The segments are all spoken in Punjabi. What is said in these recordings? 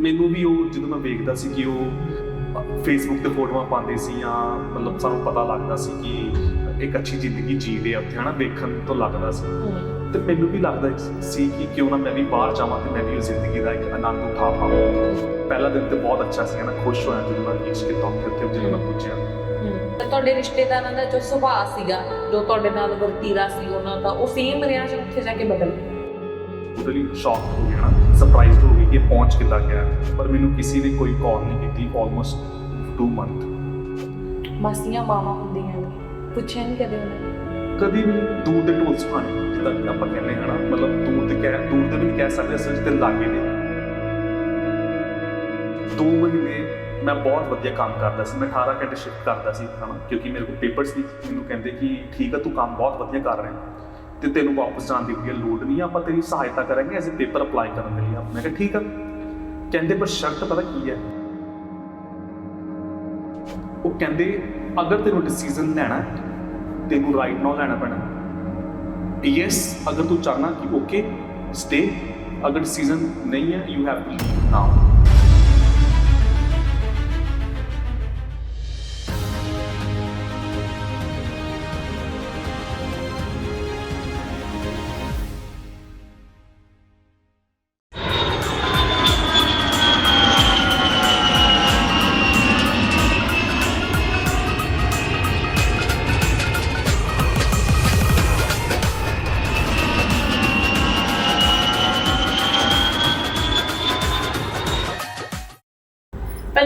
ਮੈਨੂੰ ਵੀ ਉਹ ਜਦੋਂ ਮੈਂ ਵੇਖਦਾ ਸੀ ਕਿ ਉਹ ਫੇਸਬੁੱਕ ਤੇ ਫੋਟੋਆਂ ਪਾਉਂਦੇ ਸੀ ਜਾਂ ਮਤਲਬ ਸਾਨੂੰ ਪਤਾ ਲੱਗਦਾ ਸੀ ਕਿ ਇੱਕ ਅੱਛੀ ਜ਼ਿੰਦਗੀ ਜੀ ਰਹੇ ਆ ਉੱਥੇ ਹਨਾ ਵੇਖਣ ਤੋਂ ਲੱਗਦਾ ਸੀ। ਤੇ ਮੈਨੂੰ ਵੀ ਲੱਗਦਾ ਸੀ ਕਿ ਕਿਉਂ ਨਾ ਮੈਂ ਵੀ ਬਾਹਰ ਜਾਵਾਂ ਤੇ ਮੈਂ ਵੀ ਉਹ ਜ਼ਿੰਦਗੀ ਦਾ ਇੱਕ ਆਨੰਦ ਉਠਾ ਪਾਵਾਂ। ਪਹਿਲਾ ਦਿਨ ਤੇ ਬਹੁਤ ਅੱਛਾ ਸੀ ਨਾ ਖੁਸ਼ ਹੋਇਆ ਜਦੋਂ ਮੈਂ ਰੀਚ ਕੀਤਾ ਉੱਥੇ ਉੱਥੇ ਜਦੋਂ ਮੈਂ ਪੁੱਜਿਆ ਤੇ ਤੁਹਾਡੇ ਰਿਸ਼ਤੇਦਾਰਾਂ ਦਾ ਜੋ ਸੁਭਾਅ ਸੀਗਾ ਜੋ ਤੁਹਾਡੇ ਨਾਲ ਵਰਤੀਰਾ ਸੀ ਉਹਨਾਂ ਦਾ ਉਹ ਸੇਮ ਰਿਹਾ ਉੱਥੇ ਜਾ ਕੇ ਬਦਲ ਗਿਆ? ਟੋਟਲੀ ਸ਼ੌਕ ਹੋ ਗਿਆ ਨਾ ਸਰਪ੍ਰਾਈਜ਼ਡ ਹੋ ਗਈ ਕਿ ਇਹ ਪਹੁੰਚ ਕਿੱਦਾਂ ਗਿਆ ਪਰ ਮੈਨੂੰ ਕਿਸੇ ਨੇ ਕੋਈ ਕਾਲ ਨਹੀਂ ਕੀਤੀ ਆਲਮੋਸਟ 2 ਮੰਥ ਮਾਸੀਆਂ ਮਾਵਾਂ ਹੁੰਦੀਆਂ ਨੇ ਪੁੱਛਿਆ ਨਹੀਂ ਕਦੇ ਉਹਨਾਂ ਨੇ ਕਦੀ ਵੀ ਨਹੀਂ ਦੂਰ ਦੇ ਢੋਲ ਸੁਹਾਣੇ ਜਿੱਦਾਂ ਕਿ ਆਪਾਂ ਕਹਿੰਦੇ ਹਾਂ ਨਾ ਮਤਲਬ ਦੂਰ ਤੇ ਕਹਿ ਦੂਰ ਦੇ ਵੀ ਨਹੀਂ ਕਹਿ ਸਕਦੇ ਅਸਲ 'ਚ ਤੇ ਲਾਗੇ ਨੇ ਦੋ ਮਹੀਨੇ ਮੈਂ ਬਹੁਤ ਵਧੀਆ ਕੰਮ ਕਰਦਾ ਸੀ ਮੈਂ 18 ਘੰਟੇ ਸ਼ਿਫਟ ਕਰਦਾ ਸੀ ਹਨਾ ਕਿਉਂਕਿ ਮੇਰੇ ਕੋਲ ਪੇਪਰਸ ਸੀ ਮੈਨੂੰ ਕਹਿੰਦੇ ਕਿ ਠੀਕ ਆ ਤੂੰ ਕੰਮ ਬਹੁਤ ਵਧੀਆ ਕਰ ਰਿਹਾ ਤੇ ਤੈਨੂੰ ਵਾਪਸ ਜਾਣ ਦੀ ਕੋਈ ਲੋੜ ਨਹੀਂ, ਆਪਾਂ ਤੇਰੀ ਸਹਾਇਤਾ ਕਰਾਂਗੇ ਐਸੇ ਪੇਪਰ ਅਪਲਾਈ ਕਰਨ ਦੇ ਲਈ ਮੈਂ ਕਿਹਾ, ਠੀਕ ਆ। ਕਹਿੰਦੇ, ਪਰ ਸ਼ਰਤ ਪਤਾ ਕੀ ਹੈ? ਉਹ ਕਹਿੰਦੇ, ਅਗਰ ਤੈਨੂੰ ਡਿਸੀਜਨ ਲੈਣਾ ਤੈਨੂੰ ਰਾਈਟ ਨਾउ ਲੈਣਾ ਪੈਣਾ ਯੈਸ ਅਗਰ ਤੂੰ ਚਾਹਨਾ ਕਿ ਓਕੇ ਸਟੇ ਅਗਰ ਡਿਸੀਜਨ ਨਹੀਂ ਹੈ you have to leave now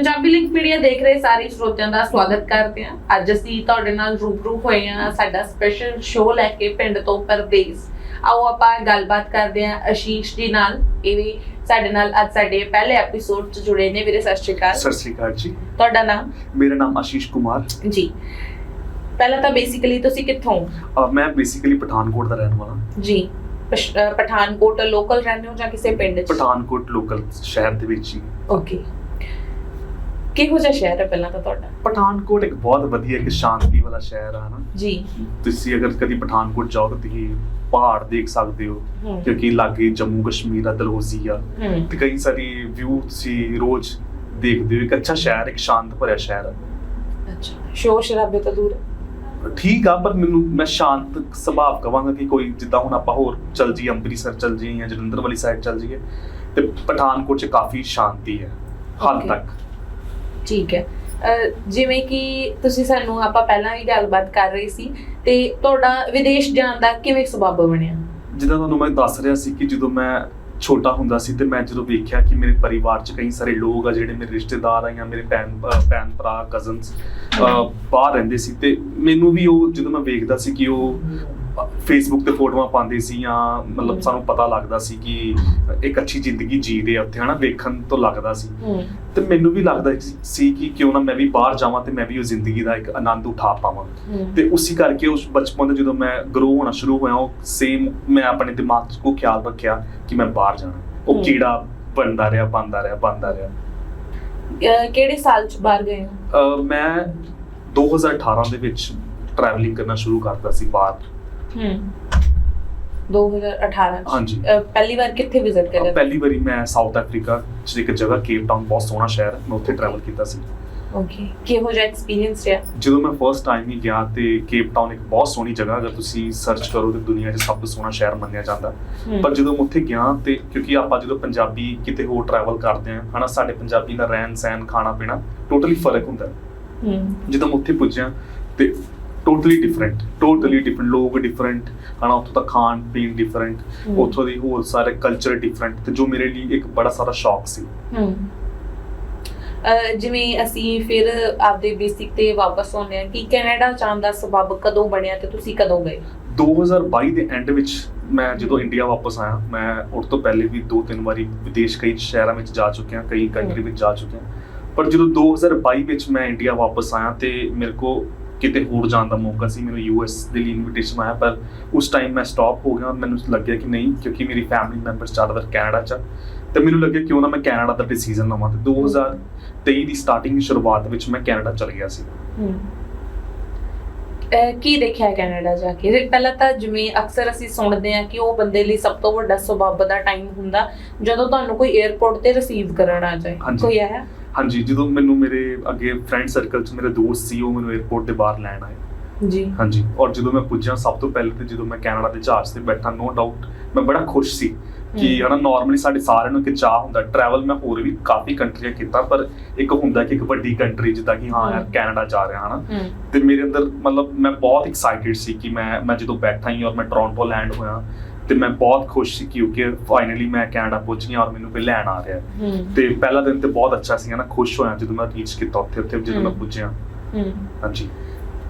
Punjabi link media ਦੇਖ ਰਹੇ ਸਾਰੇ ਸਰੋਤਿਆਂ ਦਾ ਸਵਾਗਤ ਕਰਦੇ ਹਾਂ। ਅੱਜ ਅਸੀਂ ਤੁਹਾਡੇ ਨਾਲ ਰੂਬਰੂ ਹੋਏ ਹਾਂ ਸਾਡਾ ਸਪੈਸ਼ਲ ਸ਼ੋਅ ਲੈ ਕੇ ਪਿੰਡ ਤੋਂ ਪਰਦੇਸ। ਆਓ ਆਪਾਂ ਗੱਲਬਾਤ ਕਰਦੇ ਹਾਂ ਆਸ਼ੀਸ਼ ਜੀ ਨਾਲ। ਇਹ ਵੀ ਸਾਡੇ ਨਾਲ ਅੱਜ ਸਾਡੇ ਪਹਿਲੇ ਐਪੀਸੋਡ 'ਚ ਜੁੜੇ ਨੇ। ਵੀਰੇ ਸਤਿ ਸ਼੍ਰੀ ਅਕਾਲ। ਸਤਿ ਸ਼੍ਰੀ ਅਕਾਲ ਜੀ। ਤੁਹਾਡਾ ਨਾਮ? ਮੇਰਾ ਨਾਮ ਆਸ਼ੀਸ਼ ਕੁਮਾਰ। ਜੀ। ਪਹਿਲਾਂ ਤਾਂ ਬੇਸਿਕਲੀ ਤੁਸੀਂ ਕਿੱਥੋਂ? ਮੈਂ ਬੇਸਿਕਲੀ ਪਠਾਨਕੋਟ ਦਾ ਰਹਿਣ ਵਾਲਾ। ਜੀ। ਪਠਾਨਕੋਟ ਲੋਕਲ ਰਹਿੰਦੇ ਹੋ ਜਾਂ ਕਿਸੇ ਪਿੰਡ 'ਚ? ਪਠਾਨਕੋਟ ਲੋਕਲ ਸ਼ਹਿਰ ਦੇ ਵਿੱਚ ਹੀ ਓਕੇ ਕਿਹੋ ਜਿਹਾ ਸ਼ਹਿਰ ਹੈ ਪਹਿਲਾਂ ਤਾਂ ਤੁਹਾਡਾ? ਪਠਾਨਕੋਟ ਇੱਕ ਬਹੁਤ ਵਧੀਆ ਇੱਕ ਸ਼ਾਂਤੀ ਵਾਲਾ ਸ਼ਹਿਰ ਆ ਹਨਾ? ਜੀ। ਤੁਸੀਂ ਅਗਰ ਕਦੀ ਪਠਾਨਕੋਟ ਜਾਓ ਤਾਂ ਤੁਸੀਂ ਪਹਾੜ ਦੇਖ ਸਕਦੇ ਹੋ ਕਿਉਂਕਿ ਲਾਗੇ ਜੰਮੂ ਕਸ਼ਮੀਰ ਆ ਦਲਹੌਜ਼ੀ ਆ। ਤੇ ਕਈ ਸਾਰੀ ਵਿਊ ਤੁਸੀਂ ਰੋਜ਼ ਦੇਖਦੇ ਹੋ ਇੱਕ ਅੱਛਾ ਸ਼ਹਿਰ ਇੱਕ ਸ਼ਾਂਤ ਭਰਿਆ ਸ਼ਹਿਰ ਆ। ਅੱਛਾ। ਸ਼ੋਰ ਸ਼ਰਾਬੇ ਤੋਂ ਦੂਰ। ਠੀਕ ਆ ਪਰ ਮੈਨੂੰ ਮੈਂ ਸ਼ਾਂਤ ਸੁਭਾਅ ਕਵਾਂਗਾ ਕਿ ਕੋਈ ਜਿੱਦਾਂ ਹੁਣ ਆਪਾਂ ਹੋਰ ਚੱਲ ਜੀ ਅੰਮ੍ਰਿਤਸਰ ਚੱਲ ਜੀ ਜਾਂ ਜਲੰਧਰ ਵਾਲੀ ਸਾਈਡ ਚੱਲ ਜੀਏ ਤੇ ਪਠਾਨਕੋਟ 'ਚ ਕਾਫੀ ਸ਼ਾਂਤੀ ਹੈ Okay. ਤੱਕ। ਠੀਕ ਹੈ। ਜਿਵੇਂ ਕਿ ਤੁਸੀਂ ਸਾਨੂੰ ਆਪਾਂ ਪਹਿਲਾਂ ਵੀ ਗੱਲਬਾਤ ਕਰ ਰਹੇ ਸੀ ਤੇ ਤੁਹਾਡਾ ਵਿਦੇਸ਼ ਜਾਣ ਦਾ ਕਿਵੇਂ ਸਬਬ ਬਣਿਆ? ਜਿੱਦਾਂ ਤੁਹਾਨੂੰ ਮੈਂ ਦੱਸ ਰਿਹਾ ਸੀ ਕਿ ਜਦੋਂ ਮੈਂ ਛੋਟਾ ਹੁੰਦਾ ਸੀ ਤੇ ਮੈਂ ਜਦੋਂ ਵੇਖਿਆ ਕਿ ਮੇਰੇ ਪਰਿਵਾਰ 'ਚ ਕਈ ਸਾਰੇ ਲੋਕ ਆ ਜਿਹੜੇ ਮੇਰੇ ਰਿਸ਼ਤੇਦਾਰ ਆ ਜਾਂ ਮੇਰੇ ਭੈਣ ਭੈਣ ਭਰਾ ਕਜ਼ਨਸ ਬਾਹਰ ਰਹਿੰਦੇ ਸੀ ਤੇ ਮੈਨੂੰ ਵੀ ਉਹ ਜਦੋਂ ਮੈਂ ਵੇਖਦਾ ਸੀ ਕਿ ਉਹ ਫੇਸਬੁੱਕ ਤੇ ਫੋਟੋਆਂ ਪਾਉਂਦੇ ਸੀ ਜਾਂ ਮਤਲਬ ਸਾਨੂੰ ਪਤਾ ਲੱਗਦਾ ਸੀ ਕਿ ਇੱਕ ਅੱਛੀ ਜ਼ਿੰਦਗੀ ਜੀ ਰਹੇ ਆ ਉੱਥੇ ਹਨਾ ਵੇਖਣ ਤੋਂ ਲੱਗਦਾ ਸੀ। ਤੇ ਮੈਨੂੰ ਵੀ ਲੱਗਦਾ ਸੀ ਕਿ ਕਿਉਂ ਨਾ ਮੈਂ ਵੀ ਬਾਹਰ ਜਾਵਾਂ ਤੇ ਮੈਂ ਵੀ ਉਹ ਜ਼ਿੰਦਗੀ ਦਾ ਇੱਕ ਆਨੰਦ ਉਠਾ ਪਾਵਾਂ। ਤੇ ਉਸੇ ਕਰਕੇ ਉਸ ਬਚਪਨ ਤੋਂ ਜਦੋਂ ਮੈਂ ਗਰੋ ਹੋਣਾ ਸ਼ੁਰੂ ਹੋਇਆ ਉਹ ਸੇਮ ਮੈਂ ਆਪਣੇ ਦਿਮਾਗ 'ਚ ਉਹ ਖਿਆਲ ਰੱਖਿਆ ਕਿ ਮੈਂ ਬਾਹਰ ਜਾਣਾ। ਉਹ। ਕੀੜਾ ਬਣਦਾ ਰਿਹਾ ਬਣਦਾ ਰਿਹਾ ਬਣਦਾ ਰਿਹਾ। ਕਿਹੜੇ ਸਾਲ ਚ ਬਾਹਰ ਗਏ ਮੈਂ 2018 ਦੇ ਵਿੱਚ ਟਰੈਵਲਿੰਗ ਕਰਨਾ ਸ਼ੁਰੂ ਕਰਤਾ ਸੀ ਬਾਹਰ। ਹੂੰ। 2018 ਚ। ਹਾਂਜੀ। ਅਹ ਪਹਿਲੀ ਵਾਰ ਕਿੱਥੇ ਵਿਜ਼ਿਟ ਅਹ ਕਰਿਆ? ਪਹਿਲੀ ਵਾਰੀ ਮੈਂ ਸਾਊਥ ਅਫਰੀਕਾ 'ਚ ਇੱਕ ਜਗ੍ਹਾ ਕੇਪ ਟਾਊਨ ਬਹੁਤ ਸੋਹਣਾ ਸ਼ਹਿਰ ਹੈ ਮੈਂ ਉੱਥੇ ਟਰੈਵਲ ਕੀਤਾ ਸੀ। ਓਕੇ ਕਿਹੋ ਜਿਹਾ ਐਕਸਪੀਰੀਅੰਸ ਰਿਹਾ? ਜਦੋਂ ਮੈਂ ਫਰਸਟ ਟਾਈਮ ਹੀ ਗਿਆ ਤੇ ਕੇਪ ਟਾਊਨ ਇੱਕ ਬਹੁਤ ਸੋਹਣੀ ਜਗ੍ਹਾ ਅਗਰ ਤੁਸੀਂ ਸਰਚ ਕਰੋ ਤੇ ਦੁਨੀਆ 'ਚ ਸਭ ਤੋਂ ਸੋਹਣਾ ਸ਼ਹਿਰ ਮੰਨਿਆ ਜਾਂਦਾ। ਹੂੰ, ਪਰ ਜਦੋਂ ਮੈਂ ਉੱਥੇ ਗਿਆ ਤੇ ਕਿਉਂਕਿ ਆਪਾਂ ਜਦੋਂ ਪੰਜਾਬੀ ਕਿਤੇ ਹੋਰ ਟਰੈਵਲ ਕਰਦੇ ਆ ਹਨਾ ਸਾਡੇ ਪੰਜਾਬੀ ਦਾ ਰਹਿਣ ਸਹਿਣ ਖਾਣਾ ਪੀਣਾ ਟੋਟਲੀ ਫ਼ਰਕ ਹੁੰਦਾ। ਹੈ। ਹੂੰ। ਜਦੋਂ ਮੈਂ ਉੱਥੇ ਪੁੱਜਿਆ ਤੇ ਟੋਟਲੀ ਡਿਫਰੈਂਟ ਟੋਟਲੀ ਡਿਫਰੈਂਟ ਲੋਕ ਡਿਫਰੈਂਟ ਹਨਾ ਉੱਥੋਂ ਦਾ ਖਾਣ ਪੀਣ ਡਿਫਰੈਂਟ ਉੱਥੋਂ ਦੀ ਹੋਰ ਸਾਰੇ ਕਲਚਰ ਡਿਫਰੈਂਟ ਤੇ ਜੋ ਮੇਰੇ ਲਈ ਇੱਕ ਬੜਾ ਸਾਰਾ ਸ਼ੌਕ ਸੀ ਜਿਵੇਂ ਅਸੀਂ ਫਿਰ ਆਪਦੇ ਬੇਸਿਕ ਤੇ ਵਾਪਸ ਆਉਂਦੇ ਆ ਕਿ ਕੈਨੇਡਾ ਜਾਣ ਦਾ ਸਬਬ ਕਦੋਂ ਬਣਿਆ ਤੇ ਤੁਸੀਂ ਕਦੋਂ ਗਏ 2022 ਦੇ ਐਂਡ ਵਿੱਚ ਮੈਂ ਜਦੋਂ ਇੰਡੀਆ ਵਾਪਸ ਆਇਆ ਮੈਂ ਉਸ ਤੋਂ ਪਹਿਲੇ ਵੀ ਦੋ ਤਿੰਨ ਵਾਰੀ ਵਿਦੇਸ਼ ਕਈ ਸ਼ਹਿਰਾਂ ਵਿੱਚ ਜਾ ਚੁੱਕਿਆ ਕਈ ਕੰਟਰੀ ਵਿੱਚ ਜਾ ਚੁੱਕਿਆ ਪਰ ਜਦੋਂ 2022 ਵਿੱਚ ਮੈਂ ਇੰਡੀਆ ਵਾਪਸ ਆਇਆ ਤੇ ਮੇਰੇ ਕੋ ਕਿਤੇ ਹੋਰ ਜਾਣ ਦਾ ਮੌਕਾ ਸੀ ਮੈਨੂੰ ਯੂਐਸ ਦੇ ਲਈ ਇਨਵੀਟੇਸ਼ਨ ਆਇਆ ਪਰ ਉਸ ਟਾਈਮ ਮੈਂ ਸਟਾਪ ਹੋ ਗਿਆ ਮੈਨੂੰ ਲੱਗਿਆ ਕਿ ਨਹੀਂ ਕਿਉਂਕਿ ਮੇਰੀ ਫੈਮਿਲੀ ਮੈਂਬਰਸ ਜ਼ਿਆਦਾਤਰ ਕੈਨੇਡਾ 'ਚ ਤੇ ਮੈਨੂੰ ਲੱਗਿਆ ਕਿਉਂ ਨਾ ਮੈਂ ਕੈਨੇਡਾ ਦਾ ਡਿਸੀਜਨ ਲਵਾਂ ਤੇ 2023 ਦੀ ਸਟਾਰਟਿੰਗ ਸ਼ੁਰੂਆਤ ਵਿੱਚ ਮੈਂ ਕੈਨੇਡਾ ਚਲ ਗਿਆ ਸੀ। ਕੀ ਦੇਖਿਆ ਕੈਨੇਡਾ ਜਾ ਕੇ? ਪਹਿਲਾਂ ਤਾਂ ਜਿਵੇਂ ਅਕਸਰ ਅਸੀਂ ਸੁਣਦੇ ਆ ਕਿ ਉਹ ਬੰਦੇ ਲਈ ਸਭ ਤੋਂ ਵੱਡਾ ਸੁਭਾਅ ਦਾ ਟਾਈਮ ਹੁੰਦਾ ਜਦੋਂ ਤੁਹਾਨੂੰ ਕੋਈ 에ਅਰਪੋਰਟ ਤੇ ਰਿਸੀਵ ਕਰਨ ਆ ਜਾਏ। ਕੋਈ ਹੈ ਹਾਂਜੀ ਜਦੋਂ ਮੈਨੂੰ ਮੇਰੇ ਅੱਗੇ ਫਰੈਂਡ ਸਰਕਲ 'ਚ ਮੇਰੇ ਦੋਸਤ ਸੀ ਉਹ ਮੈਨੂੰ 에ਅਰਪੋਰਟ ਦੇ ਬਾਹਰ ਲੈਣ ਆਏ ਜੀ ਹਾਂਜੀ ਔਰ ਜਦੋਂ ਮੈਂ ਪੁੱਜਿਆ ਸਭ ਤੋਂ ਪਹਿਲੇ ਤੇ ਜਦੋਂ ਮੈਂ ਕੈਨੇਡਾ ਦੇ ਜਹਾਜ਼ ਤੇ ਬੈਠਾ ਨੋ ਡਾਊਟ ਮੈਂ ਬੜਾ ਖੁਸ਼ ਸੀ ਕਿ। ਹਨਾ ਨਾਰਮਲੀ ਸਾਡੇ ਸਾਰਿਆਂ ਨੂੰ ਇੱਕ ਚਾਹ ਹੁੰਦਾ ਟਰੈਵਲ ਮੈਂ ਹੋਰ ਵੀ ਕਾਫੀ ਕੰਟਰੀਆਂ ਕੀਤਾ ਪਰ ਇੱਕ ਹੁੰਦਾ ਕਿ ਇੱਕ ਵੱਡੀ ਕੰਟਰੀ ਜਿੱਦਾਂ ਕਿ ਹਾਂ ਯਾਰ। ਕੈਨੇਡਾ ਜਾ ਰਿਹਾ ਹਨਾ ਤੇ ਮੇਰੇ ਅੰਦਰ ਮਤਲਬ ਮੈਂ ਬਹੁਤ ਐਕਸਾਈਟਿਡ ਸੀ ਕਿ ਮੈਂ ਮੈਂ ਜਦੋਂ ਬੈਠਾ ਹੀ ਔਰ ਮੈਂ ਟੋਰਾਂਟੋ ਲੈਂਡ ਹੋਇਆ ਤੇ ਮੈਂ ਬਹੁਤ ਖੁਸ਼ ਸੀ ਕਿਉਂਕਿ ਫਾਈਨਲੀ ਮੈਂ ਕੈਨੇਡਾ ਪਹੁੰਚ ਗਿਆ ਔਰ ਮੈਨੂੰ ਕੋਈ ਲੈਣ ਆ ਰਿਹਾ। ਤੇ ਪਹਿਲਾ ਦਿਨ ਤੇ ਬਹੁਤ ਅੱਛਾ ਸੀ ਨਾ ਖੁਸ਼ ਹੋਇਆ ਜਦੋਂ ਮੈਂ ਰੀਚ ਕੀਤਾ ਉੱਥੇ ਉੱਥੇ ਜਦੋਂ ਮੈਂ। ਪੁੱਜਿਆ। ਹਾਂਜੀ।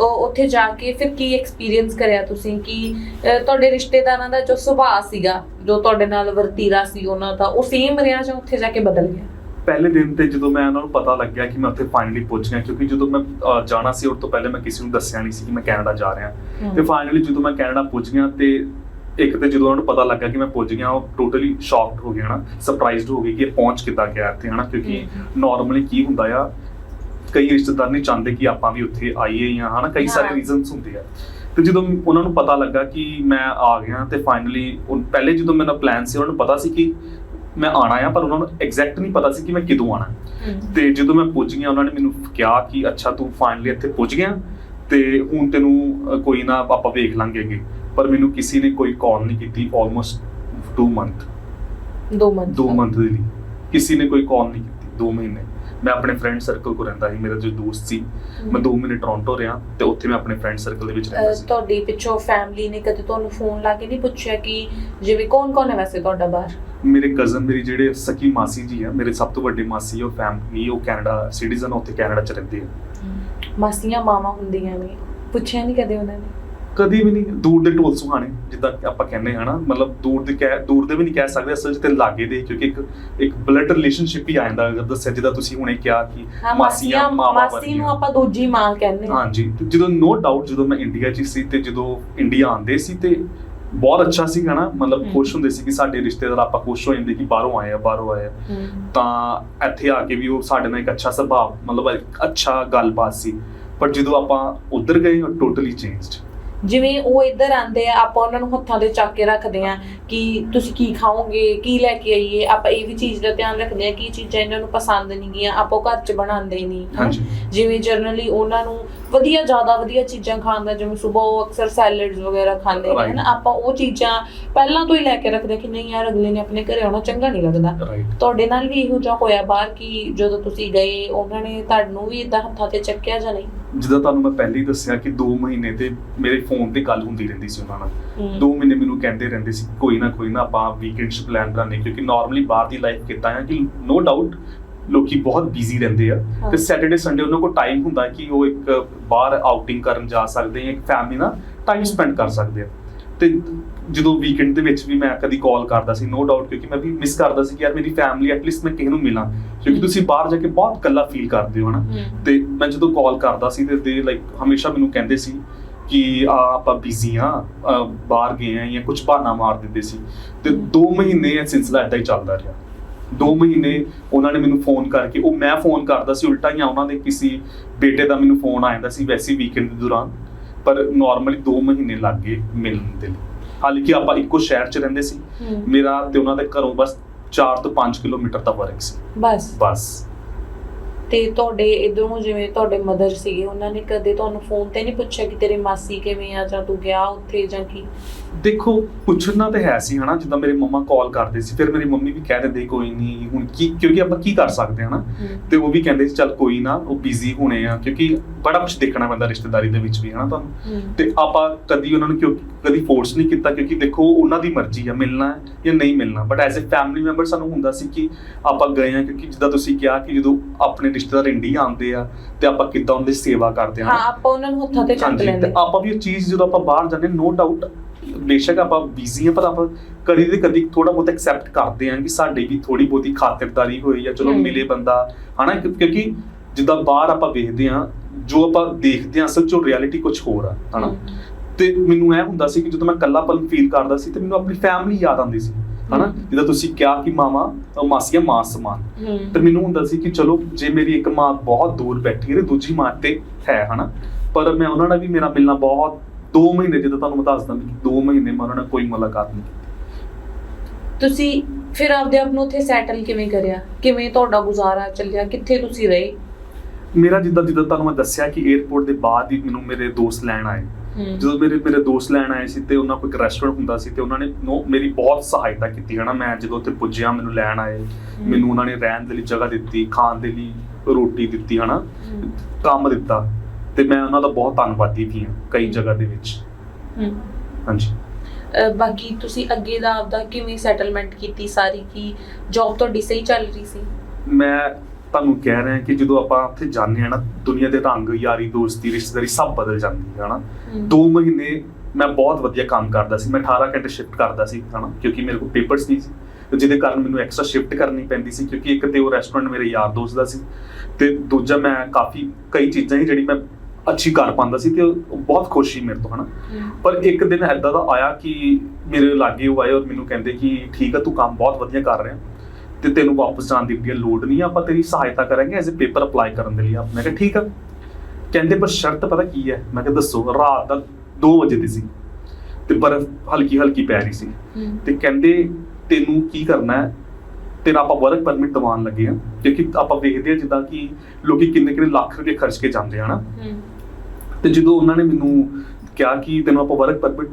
ਉਹ ਉੱਥੇ ਜਾ ਕੇ ਫਿਰ ਕੀ ਐਕਸਪੀਰੀਅੰਸ ਕਰਿਆ ਤੁਸੀਂ? ਕਿ ਤੁਹਾਡੇ ਰਿਸ਼ਤੇਦਾਰਾਂ ਦਾ ਜੋ ਸੁਭਾਅ ਸੀਗਾ ਜੋ ਤੁਹਾਡੇ ਨਾਲ ਵਰਤੀਰਾ ਸੀ ਉਹਨਾਂ ਦਾ ਉਹ ਸੇਮ ਰਿਹਾ ਜਾਂ ਉੱਥੇ ਜਾ ਕੇ ਬਦਲ ਗਿਆ? ਪਹਿਲੇ ਦਿਨ ਤੇ ਜਦੋਂ ਮੈਂ ਉਹਨਾਂ ਨੂੰ ਪਤਾ ਲੱਗਿਆ ਕਿ ਮੈਂ ਉੱਥੇ ਫਾਈਨਲੀ ਪਹੁੰਚ ਗਿਆ ਕਿਉਂਕਿ ਜਦੋਂ ਮੈਂ ਜਾਣਾ ਸੀ ਉਸ ਤੋਂ ਪਹਿਲੇ ਮੈਂ ਕਿਸੇ ਨੂੰ ਦੱਸਿਆ ਨਹੀਂ ਸੀ ਕਿ ਮੈਂ ਕੈਨੇਡਾ ਜਾ ਰਿਹਾ। ਤੇ ਫਾਈਨਲੀ ਜਦੋਂ ਮੈਂ ਕੈਨੇਡਾ ਪਹੁੰਚ ਗਿਆ ਤੇ ਇੱਕ ਤੇ ਜਦੋਂ ਉਹਨਾਂ ਨੂੰ ਪਤਾ ਲੱਗਾ ਕਿ ਮੈਂ ਪਹੁੰਚ ਗਿਆ ਉਹ ਟੋਟਲੀ ਸ਼ੌਕਡ ਹੋ ਗਏ ਹਨਾ? ਸਰਪ੍ਰਾਈਜ਼ਡ ਹੋ ਗਏ ਕਿ ਇਹ ਪਹੁੰਚ ਕਿੱਦਾਂ ਗਿਆ ਇੱਥੇ ਹਨਾ? ਕਿਉਂਕਿ ਨਾਰਮਲੀ ਕੀ ਹੁੰਦਾ ਆ ਕਈ ਰਿਸ਼ਤੇਦਾਰ ਨਹੀਂ ਚਾਹੁੰਦੇ ਕਿ ਆਪਾਂ ਵੀ ਉੱਥੇ ਆਈਏ ਜਾਂ ਹਨਾ? ਕਈ ਸਾਰੇ। ਰੀਜ਼ਨਸ ਹੁੰਦੇ ਆ। ਤੇ ਜਦੋਂ ਉਹਨਾਂ ਨੂੰ ਪਤਾ ਲੱਗਾ ਕਿ ਮੈਂ ਆ ਗਿਆ ਤੇ ਫਾਈਨਲੀ ਪਹਿਲੇ ਜਦੋਂ ਮੇਰਾ ਪਲਾਨ ਸੀ ਉਹਨਾਂ ਨੂੰ ਪਤਾ ਸੀ ਕਿ ਮੈਂ ਆਣਾ ਆ ਪਰ ਉਹਨਾਂ ਨੂੰ ਐਗਜ਼ੈਕਟ ਨਹੀਂ ਪਤਾ ਸੀ ਕਿ ਮੈਂ ਕਦੋਂ ਆਣਾ ਤੇ ਜਦੋਂ ਮੈਂ ਪੁੱਜ ਗਿਆ ਉਹਨਾਂ ਨੇ ਮੈਨੂੰ ਕਿਹਾ ਕਿ ਅੱਛਾ ਤੂੰ ਫਾਈਨਲੀ ਇੱਥੇ ਪੁੱਜ ਗਿਆ ਤੇ ਹੁਣ ਤੈਨੂੰ ਕੋਈ ਨਾ ਆਪਾਂ ਵੇਖ ਲਾਂਗੇ ਅੱਗੇ। ਪਰ ਮੈਨੂੰ ਕਿਸੇ ਨੇ ਕੋਈ ਕਾਲ ਨਹੀਂ ਕੀਤੀ ਆਲਮੋਸਟ 2 ਮੰਥ ਦੋ ਮੰਥ 2 ਮੰਥ ਦੇ ਲਈ। ਕਿਸੇ ਨੇ ਕੋਈ ਕਾਲ ਨਹੀਂ ਕੀਤੀ 2 ਮਹੀਨੇ। ਮੈਂ ਆਪਣੇ ਫਰੈਂਡ ਸਰਕਲ ਕੋ ਰਹਿੰਦਾ ਸੀ ਮੇਰਾ ਜੋ ਦੋਸਤ ਸੀ ਮੈਂ 2 ਮਹੀਨੇ ਟੋਰਾਂਟੋ ਰਿਹਾ ਤੇ ਉੱਥੇ ਮੈਂ ਆਪਣੇ ਫਰੈਂਡ ਸਰਕਲ ਦੇ ਵਿੱਚ ਰਹਿੰਦਾ ਸੀ। ਤੁਹਾਡੀ ਪਿੱਛੋਂ ਫੈਮਿਲੀ ਨੇ ਕਦੇ ਤੁਹਾਨੂੰ ਫੋਨ ਲਾ ਕੇ ਨਹੀਂ ਪੁੱਛਿਆ ਕਿ ਜਿਵੇਂ ਕੌਣ ਕੌਣ ਹੈ ਵੈਸੇ ਤੁਹਾਡਾ ਬਾਹਰ? ਮੇਰੇ ਕਜ਼ਨ ਮੇਰੀ ਜਿਹੜੇ ਸਕੀ ਮਾਸੀ ਜੀ ਆ ਮੇਰੇ ਸਭ ਤੋਂ ਵੱਡੇ ਮਾਸੀ ਉਹ ਫੈਮਿਲੀ ਉਹ ਕੈਨੇਡਾ ਸਿਟੀਜ਼ਨ ਉੱਥੇ ਕੈਨੇਡਾ ਚ ਰਹਿੰਦੇ ਆ। ਮਾਸੀਆਂ ਮਾਵਾਂ ਹੁੰਦੀਆਂ ਨੇ। ਪੁੱਛਿਆ ਨਹੀਂ ਕਦੇ ਉਹਨਾਂ ਨੇ? ਕਦੀ ਵੀ ਨਹੀਂ ਦੂਰ ਦੇ ਢੋਲ ਸੁਹਾਣੇ ਜਿੱਦਾਂ ਆਪਾਂ ਕਹਿੰਦੇ ਹਾਂ ਨਾ ਮਤਲਬ ਦੂਰ ਦੇ ਕਹਿ ਦੂਰ ਦੇ ਵੀ ਨਹੀਂ ਕਹਿ ਸਕਦੇ ਅਸਲ 'ਚ ਤੇ ਲਾਗੇ ਦੇ ਕਿਉਂਕਿ ਇੱਕ ਇੱਕ ਬਲੱਡ ਰਿਲੇਸ਼ਨਸ਼ਿਪ ਹੀ ਆ ਜਾਂਦਾ ਅਗਰ ਦੱਸਿਆ ਜਿੱਦਾਂ ਤੁਸੀਂ ਹੁਣੇ ਕਿਹਾ ਕਿ ਮਾਸੀਆਂ ਮਾਵਾਂ ਮਾਸੀ। ਨੂੰ ਆਪਾਂ ਦੂਜੀ ਮਾਂ ਕਹਿੰਦੇ ਹਾਂ। ਹਾਂਜੀ ਜਦੋਂ ਨੋ ਡਾਊਟ ਜਦੋਂ ਮੈਂ ਇੰਡੀਆ 'ਚ ਸੀ ਤੇ ਜਦੋਂ ਇੰਡੀਆ ਆਂਦੇ ਸੀ ਤੇ ਬਹੁਤ ਅੱਛਾ ਸੀਗਾ ਨਾ ਮਤਲਬ। ਖੁਸ਼ ਹੁੰਦੇ ਸੀ ਕਿ ਸਾਡੇ ਰਿਸ਼ਤੇਦਾਰ ਆਪਾਂ ਖੁਸ਼ ਹੋ ਜਾਂਦੇ ਕਿ ਬਾਹਰੋਂ ਆਏ ਆ ਬਾਹਰੋਂ ਆਏ ਆ। ਤਾਂ ਇੱਥੇ ਆ ਕੇ ਵੀ ਉਹ ਸਾਡੇ ਨਾਲ ਇੱਕ ਅੱਛਾ ਸੁਭਾਅ ਮਤਲਬ ਇੱਕ ਅੱਛਾ ਗੱਲਬਾਤ ਸੀ। ਪਰ ਜਦੋਂ ਆਪਾਂ ਉਧਰ ਗਏ ਉਹ ਟੋਟਲੀ ਚੇਂਜਡ ਜਿਵੇਂ ਉਹ ਇੱਧਰ ਆਂਦੇ ਆ ਆਪਾਂ ਉਹਨਾਂ ਨੂੰ ਹੱਥਾਂ ਤੇ ਚੱਕ ਕੇ ਰੱਖਦੇ ਆ ਕਿ ਤੁਸੀਂ ਕੀ ਖਾਓਗੇ ਕੀ ਲੈ ਕੇ ਆਈਏ ਆਪਾਂ ਇਹ ਵੀ ਚੀਜ਼ ਦਾ ਧਿਆਨ ਰੱਖਦੇ ਆ ਕਿ ਇਹ ਚੀਜ਼ਾਂ ਇਹਨਾਂ ਨੂੰ ਪਸੰਦ ਨਹੀਂ ਗੀਆਂ ਆਪਾਂ ਘਰ 'ਚ ਬਣਾਉਂਦੇ ਨਹੀਂ। ਜਿਵੇਂ ਜਰਨਲੀ ਉਹਨਾਂ ਨੂੰ ਵਧੀਆ ਜ਼ਿਆਦਾ ਵਧੀਆ ਚੀਜ਼ਾਂ ਖਾਣ ਦਾ ਜਿਵੇਂ ਸਵੇਰ ਉਹ ਅਕਸਰ ਸੈਲਡਸ ਵਗੈਰਾ ਖਾਂਦੇ ਨੇ. ਹਨਾ? ਆਪਾਂ ਉਹ ਚੀਜ਼ਾਂ ਪਹਿਲਾਂ ਤੋਂ ਹੀ ਲੈ ਕੇ ਰੱਖਦੇ ਕਿ ਨਹੀਂ ਯਾਰ ਅਗਲੇ ਨੇ ਆਪਣੇ ਘਰੇ ਆਉਣਾ ਚੰਗਾ ਨਹੀਂ ਲੱਗਦਾ। ਤੁਹਾਡੇ ਨਾਲ ਵੀ ਇਹੋ ਜਿਹਾ ਹੋਇਆ ਬਾਹਰ ਕਿ ਜਦੋਂ ਤੁਸੀਂ ਗਏ ਉਹਨਾਂ ਨੇ ਤੁਹਾਨੂੰ ਵੀ ਇਦਾਂ ਹੱਥਾਂ ਤੇ ਚੱਕਿਆ ਜਾਂ ਨਹੀਂ? ਜਿੱਦਾਂ ਤੁਹਾਨੂੰ ਮੈਂ ਪਹਿਲੇ ਹੀ ਦੱਸਿਆ ਕਿ 2 ਮਹੀਨੇ ਤੇ ਮੇਰੇ ਫੋਨ ਤੇ ਗੱਲ ਹੁੰਦੀ ਰਹਿੰਦੀ ਸੀ ਉਹਨਾਂ ਨਾਲ। ਹੂੰ। 2 ਮਹੀਨੇ ਮੈਨੂੰ ਕਹਿੰਦੇ ਰਹਿੰਦੇ ਸੀ ਕੋਈ ਨਾ ਕੋਈ ਨਾ ਆਪਾਂ ਵੀਕਐਂਡਸ ਪਲਾਨ ਬਣਾਉਂਦੇ ਕਿਉਂਕਿ ਨਾਰਮਲੀ ਬਾਹਰ ਦੀ ਲਾਈਫ ਕਿੱਦਾਂ ਹੈ ਕਿ ਨੋ ਡਾਊਟ ਲੋਕੀ ਬਹੁਤ ਬਿਜ਼ੀ ਰਹਿੰਦੇ ਆ। ਤੇ ਸੈਟਰਡੇ ਸੰਡੇ ਉਹਨਾਂ ਕੋਲ ਟਾਈਮ ਹੁੰਦਾ ਕਿ ਉਹ ਇੱਕ ਬਾਹਰ ਆਊਟਿੰਗ ਕਰਨ ਜਾ ਸਕਦੇ ਆ ਇੱਕ ਫੈਮਿਲੀ ਨਾਲ ਟਾਈਮ। ਸਪੈਂਡ ਕਰ ਸਕਦੇ ਆ ਤੇ ਜਦੋਂ ਵੀਕਐਂਡ ਦੇ ਵਿੱਚ ਵੀ ਮੈਂ ਕਦੀ ਕਾਲ ਕਰਦਾ ਸੀ ਨੋ ਡਾਊਟ ਕਿਉਂਕਿ ਮੈਂ ਵੀ ਮਿਸ ਕਰਦਾ ਸੀ ਕਿ ਯਾਰ ਮੇਰੀ ਫੈਮਿਲੀ ਐਟਲੀਸਟ ਮੈਂ ਕਿਸੇ ਨੂੰ ਮਿਲਾਂ ਕਿਉਂਕਿ। ਤੁਸੀਂ ਬਾਹਰ ਜਾ ਕੇ ਬਹੁਤ ਇਕੱਲਾ ਫੀਲ ਕਰਦੇ ਹੋ ਹਨਾ ਤੇ ਮੈਂ ਜਦੋਂ ਕਾਲ ਕਰਦਾ ਸੀ ਤੇ ਦੇ ਲਾਈਕ ਹਮੇਸ਼ਾ ਮੈਨੂੰ ਕਹਿੰਦੇ ਸੀ ਕਿ ਆ ਆਪਾਂ ਬਿਜ਼ੀ ਆ ਬਾਹਰ ਗਏ ਆ ਜਾਂ ਕੁਝ ਬਹਾਨਾ ਮਾਰ ਦਿੰਦੇ ਸੀ। ਤੇ 2 ਮਹੀਨੇ ਇਹ ਸਿਲਸਿਲਾ ਏਦਾਂ ਹੀ ਚੱਲਦਾ ਰਿਹਾ। 2 ਮਹੀਨੇ ਉਹਨਾਂ ਨੇ ਮੈਨੂੰ ਫੋਨ ਕਰਕੇ ਉਹ ਮੈਂ ਫੋਨ ਕਰਦਾ ਸੀ ਉਲਟਾ ਜਾਂ ਉਹਨਾਂ ਦੇ ਕਿਸੇ ਬੇਟੇ ਦਾ ਮੈਨੂੰ ਫੋਨ ਆ ਜਾਂਦਾ ਸੀ ਵੈਸੇ ਵੀਕਐਂਡ ਦੇ ਦੌਰਾਨ। ਪਰ ਨਾਰਮਲੀ 2 ਮਹੀਨੇ ਲੱਗ ਗਏ ਮਿਲਣ ਦੇ ਲਈ। ਹਾਲਾਂਕਿ ਆਪਾਂ ਇੱਕੋ ਸ਼ਹਿਰ 'ਚ ਰਹਿੰਦੇ ਸੀ। ਹੂੰ। ਮੇਰਾ ਤੇ ਉਹਨਾਂ ਦੇ ਘਰੋਂ ਬਸ 4 ਤੋਂ 5 ਕਿਲੋਮੀਟਰ ਦਾ ਫ਼ਰਕ ਸੀ। ਬਸ। ਬਸ। ਤੇ ਤੁਹਾਡੇ ਇਧਰੋਂ ਜਿਵੇਂ ਤੁਹਾਡੇ ਮਦਰ ਸੀਗੇ ਉਹਨਾਂ ਨੇ ਕਦੇ ਤੁਹਾਨੂੰ ਫੋਨ ਤੇ ਨਹੀਂ ਪੁੱਛਿਆ ਕਿ ਤੇਰੀ ਮਾਸੀ ਕਿਵੇਂ ਆ ਜਾਂ ਤੂੰ ਗਿਆ ਉੱਥੇ ਜਾਂ ਕੀ? ਦੇਖੋ ਪੁੱਛਣਾ ਤੇ ਹੈ ਸੀ ਹਨਾ? ਜਿੱਦਾਂ ਮੇਰੇ ਮੰਮਾ ਕਾਲ ਕਰਦੇ ਸੀ ਫਿਰ ਮੇਰੀ ਮੰਮੀ ਵੀ ਕਹਿ ਦਿੰਦੇ ਕੋਈ ਨਹੀਂ ਹੁਣ ਕੀ ਕਿਉਂਕਿ ਆਪਾਂ ਕੀ ਕਰ ਸਕਦੇ ਹਨਾ? ਤੇ ਉਹ ਵੀ ਕਹਿੰਦੇ ਸੀ ਚੱਲ ਕੋਈ ਨਾ ਉਹ ਬਿਜ਼ੀ ਹੋਣੇ ਆ ਕਿਉਂਕਿ ਬੜਾ ਕੁਝ ਦੇਖਣਾ ਪੈਂਦਾ ਰਿਸ਼ਤੇਦਾਰੀ ਦੇ ਵਿੱਚ ਵੀ ਹਨਾ ਤੁਹਾਨੂੰ। ਤੇ ਆਪਾਂ ਕਦੀ ਉਹਨਾਂ ਨੂੰ ਕਿਉਂ ਕਦੀ ਫੋਰਸ ਨਹੀਂ ਕੀਤਾ ਕਿਉਂਕਿ ਦੇਖੋ ਉਹਨਾਂ ਦੀ ਮਰਜ਼ੀ ਆ ਮਿਲਣਾ ਹੈ ਜਾਂ ਨਹੀਂ ਮਿਲਣਾ। But as a family member ਸਾਨੂੰ ਹੁੰਦਾ ਸੀ ਕਿ ਆਪਾਂ ਗਏ ਆ ਕਿਉਂਕਿ ਜਿੱਦਾਂ ਤੁਸੀਂ ਕਿਹਾ ਕਿ ਜਦੋਂ ਆਪਣੇ ਰਿਸ਼ਤੇਦਾਰ ਇੰਡੀਆ ਆਉਂਦੇ ਆ ਤੇ ਆਪਾਂ ਕਿੱਦਾਂ ਉਹਨਾਂ ਦੀ ਸੇਵਾ ਕਰਦੇ ਆ ਹਾਂ ਆਪਾਂ ਉਹਨਾਂ ਨੂੰ ਹੱਥਾਂ ਤੇ ਚੱਕ ਹਾਂਜੀ ਲੈਂਦੇ ਤੇ ਆਪਾਂ ਵੀ ਉਹ ਚੀਜ਼ ਜਦੋਂ ਆਪਾਂ ਬਾਹਰ ਜਾਂਦੇ ਨੋ ਡਾਊਟ ਬੇਸ਼ੱਕ ਆਪਾਂ ਬਿਜ਼ੀ ਆ ਪਰ ਆਪਾਂ ਕਦੀ ਤੇ ਕਦੀ ਥੋੜਾ ਬਹੁਤ ਐਕਸੈਪਟ ਕਰਦੇ ਆ ਕਿ ਸਾਡੇ ਵੀ ਥੋੜੀ ਬਹੁਤੀ ਖਾਤਰਦਾਰੀ ਹੋਈ ਜਾਂ ਚਲੋ ਹਮ। ਮਿਲੇ ਬੰਦਾ ਹਨਾ? ਕਿ- ਕਿਉਂਕਿ ਜਿੱਦਾਂ ਬਾਹਰ ਆਪਾਂ ਵੇਖਦੇ ਆ ਜੋ ਆਪਾਂ ਦੇਖਦੇ ਆ ਅਸਲ ਚ ਰਿਐਲਿਟੀ ਕੁਝ ਹੋਰ ਆ ਹਨਾ? ਹੂੰ। ਤੇ ਮੈਨੂੰ ਇਹ ਹੁੰਦਾ ਸੀ ਕਿ ਜਦੋਂ ਮੈਂ ਇਕੱਲਾਪਨ ਫੀਲ ਕਰਦਾ ਸੀ ਤੇ ਮੈਨੂੰ ਆਪਣੀ ਫੈਮਿਲੀ ਯਾਦ ਆਉਂਦੀ ਸੀ। ਹਨਾ। ਜਿੱਦਾਂ ਤੁਸੀਂ ਕਿਹਾ ਕਿ ਮਾਮਾ ਅਹ ਮਾਸੀਆਂ ਮਾਂ ਸਮਾਨ। ਤੇ ਮੈਨੂੰ ਹੁੰਦਾ ਸੀ ਕਿ ਚਲੋ ਜੇ ਮੇਰੀ ਇੱਕ ਮਾਂ ਬਹੁਤ ਦੂਰ ਬੈਠੀ ਹੈ ਤੇ ਦੂਜੀ ਮਾਂ ਤੇ ਹੈ ਹਨਾ? ਪਰ ਮੈਂ ਉਹਨਾਂ ਨਾਲ ਵੀ ਮੇਰਾ ਮਿਲਣਾ ਬਹੁਤ 2 ਮਹੀਨੇ ਜਦੋਂ ਤੁਹਾਨੂੰ ਮੈਂ ਦੱਸਦਾ ਕਿ 2 ਮਹੀਨੇ ਮੈਂ ਉਹਨਾਂ ਨਾਲ ਕੋਈ ਮੁਲਾਕਾਤ ਨਹੀਂ ਕੀਤੀ। ਤੁਸੀਂ ਫਿਰ ਆਪਦੇ ਆਪ ਨੂੰ ਉੱਥੇ ਸੈਟਲ ਕਿਵੇਂ ਕਰਿਆ? ਕਿਵੇਂ ਤੁਹਾਡਾ ਗੁਜ਼ਾਰਾ ਚੱਲਿਆ? ਕਿੱਥੇ ਤੁਸੀਂ ਰਹੇ? ਮੇਰਾ ਜਿੱਦਾਂ ਜਿੱਦਾਂ ਤੁਹਾਨੂੰ ਮੈਂ ਦੱਸਿਆ ਕਿ 에어ਪੋਰਟ ਦੇ ਬਾਅਦ ਹੀ ਮੈਨੂੰ ਮੇਰੇ ਦੋਸਤ ਲੈਣ ਆਏ। ਜਦੋਂ ਮੇਰੇ ਮੇਰੇ ਦੋਸਤ ਲੈਣ ਆਏ ਸੀ ਤੇ ਉਹਨਾਂ ਕੋਲ ਇੱਕ ਰੈਸਟੋਰੈਂਟ ਹੁੰਦਾ ਸੀ ਤੇ ਉਹਨਾਂ ਨੇ ਨੋ ਮੇਰੀ ਬਹੁਤ ਸਹਾਇਤਾ ਕੀਤੀ ਹਨਾ। ਮੈਂ ਜਦੋਂ ਉੱਥੇ ਪੁੱਜਿਆ ਮੈਨੂੰ ਲੈਣ ਆਏ ਮੈਨੂੰ ਉਹਨਾਂ ਨੇ ਰਹਿਣ ਦੇ ਲਈ ਜਗ੍ਹਾ ਦਿੱਤੀ ਖਾਣ ਦੇ ਲਈ ਰੋਟੀ ਦਿੱਤੀ ਹਨਾ। ਕੰਮ ਦਿੱਤਾ ਤੇ ਮੈਂ ਉਹਨਾਂ ਦਾ ਬਹੁਤ ਧੰਨਵਾਦੀ ਵੀ ਹਾਂ ਕਈ ਜਗ੍ਹਾ ਦੇ ਵਿੱਚ। ਹਾਂਜੀ। ਬਾਕੀ ਤੁਸੀਂ ਅੱਗੇ ਦਾ ਆਪਦਾ ਕਿਵੇਂ ਸੈਟਲਮੈਂਟ ਕੀਤੀ ਸਾਰੀ? ਕੀ ਜੌਬ ਤੁਹਾਡੀ ਸਹੀ ਚੱਲ ਰਹੀ ਸੀ? ਮੈਂ ਤੁਹਾਨੂੰ ਕਹਿ ਰਿਹਾ ਕਿ ਜਦੋਂ ਆਪਾਂ ਉੱਥੇ ਜਾਂਦੇ ਹਾਂ ਨਾ ਦੁਨੀਆ ਦੇ ਰੰਗ ਯਾਰੀ ਦੋਸਤੀ ਰਿਸ਼ਤੇਦਾਰੀ ਸਭ ਬਦਲ ਜਾਂਦੀ ਹੈ ਹਨਾ? ਹਮ, ਦੋ ਮਹੀਨੇ ਮੈਂ ਬਹੁਤ ਵਧੀਆ ਕੰਮ ਕਰਦਾ ਸੀ ਮੈਂ 18 ਘੰਟੇ ਸ਼ਿਫਟ ਕਰਦਾ ਸੀ ਹਨਾ? ਕਿਉਂਕਿ ਮੇਰੇ ਕੋਲ ਪੇਪਰਸ ਨਹੀਂ ਸੀ। ਤੇ ਜਿਹਦੇ ਕਾਰਨ ਮੈਨੂੰ ਐਕਸਟਰਾ ਸ਼ਿਫਟ ਕਰਨੀ ਪੈਂਦੀ ਸੀ ਕਿਉਂਕਿ ਇੱਕ ਤੇ ਉਹ ਰੈਸਟੋਰੈਂਟ ਮੇਰੇ ਯਾਰ ਦੋਸਤ ਦਾ ਸੀ ਤੇ ਦੂਜਾ ਮੈਂ ਕਾਫੀ ਕਈ ਚੀਜ਼ਾਂ ਸੀ ਜਿਹੜੀ ਮੈਂ ਅੱਛੀ ਕਰ ਪਾਉਂਦਾ ਸੀ ਤੇ ਉਹ ਬਹੁਤ ਖੁਸ਼ ਮੇਰੇ ਤੋਂ ਹਨਾ? ਪਰ ਇੱਕ ਦਿਨ ਐਦਾਂ ਦਾ ਆਇਆ ਕਿ ਮੇਰੇ ਲਾਗੇ ਉਹ ਆਏ ਔਰ ਮੈਨੂੰ ਕਹਿੰਦੇ ਕਿ ਠੀਕ ਆ ਤੂੰ ਕੰਮ ਬਹੁਤ ਵਧੀਆ ਕਰ ਰਿਹਾ। ਤੇ ਤੈਨੂੰ ਵਾਪਸ ਜਾਣ ਦੀ ਵੀ ਲੋੜ ਨਹੀਂ ਆਪਾਂ ਤੇਰੀ ਸਹਾਇਤਾ ਕਰਾਂਗੇ ਐਜ਼ ਅ ਪੇਪਰ ਅਪਲਾਈ ਕਰਨ ਦੇ ਲਈ ਮੈਂ ਕਿਹਾ ਠੀਕ ਆ। ਕਹਿੰਦੇ ਪਰ ਸ਼ਰਤ ਪਤਾ ਕੀ ਹੈ? ਮੈਂ ਕਿਹਾ ਦੱਸੋ ਰਾਤ ਦਾ 2 ਵਜੇ ਦੀ ਸੀ ਤੇ ਬਰਫ਼ ਹਲਕੀ ਹਲਕੀ ਪੈ ਰਹੀ ਸੀ। ਤੇ ਕਹਿੰਦੇ ਤੈਨੂੰ ਕੀ ਕਰਨਾ ਹੈ? ਤੇਰਾ ਆਪਾਂ ਵਰਕ ਪਰਮਿਟ ਦਿਵਾਉਣ ਲੱਗੇ ਆ ਕਿਉਂਕਿ ਆਪਾਂ ਵੇਖਦੇ ਆ ਜਿੱਦਾਂ ਕਿ ਲੋਕੀ ਕਿੰਨੇ ਕਿੰਨੇ ਲੱਖ ਰੁਪਏ ਖਰਚ ਕੇ ਜਾਂਦੇ ਆ ਨਾ ਤੇ ਜਦੋਂ ਉਹਨਾਂ ਨੇ ਮੈਨੂੰ ਕਿਹਾ ਕਿ ਤੈਨੂੰ ਆਪਾਂ ਵਰਕ ਪਰਮਿਟ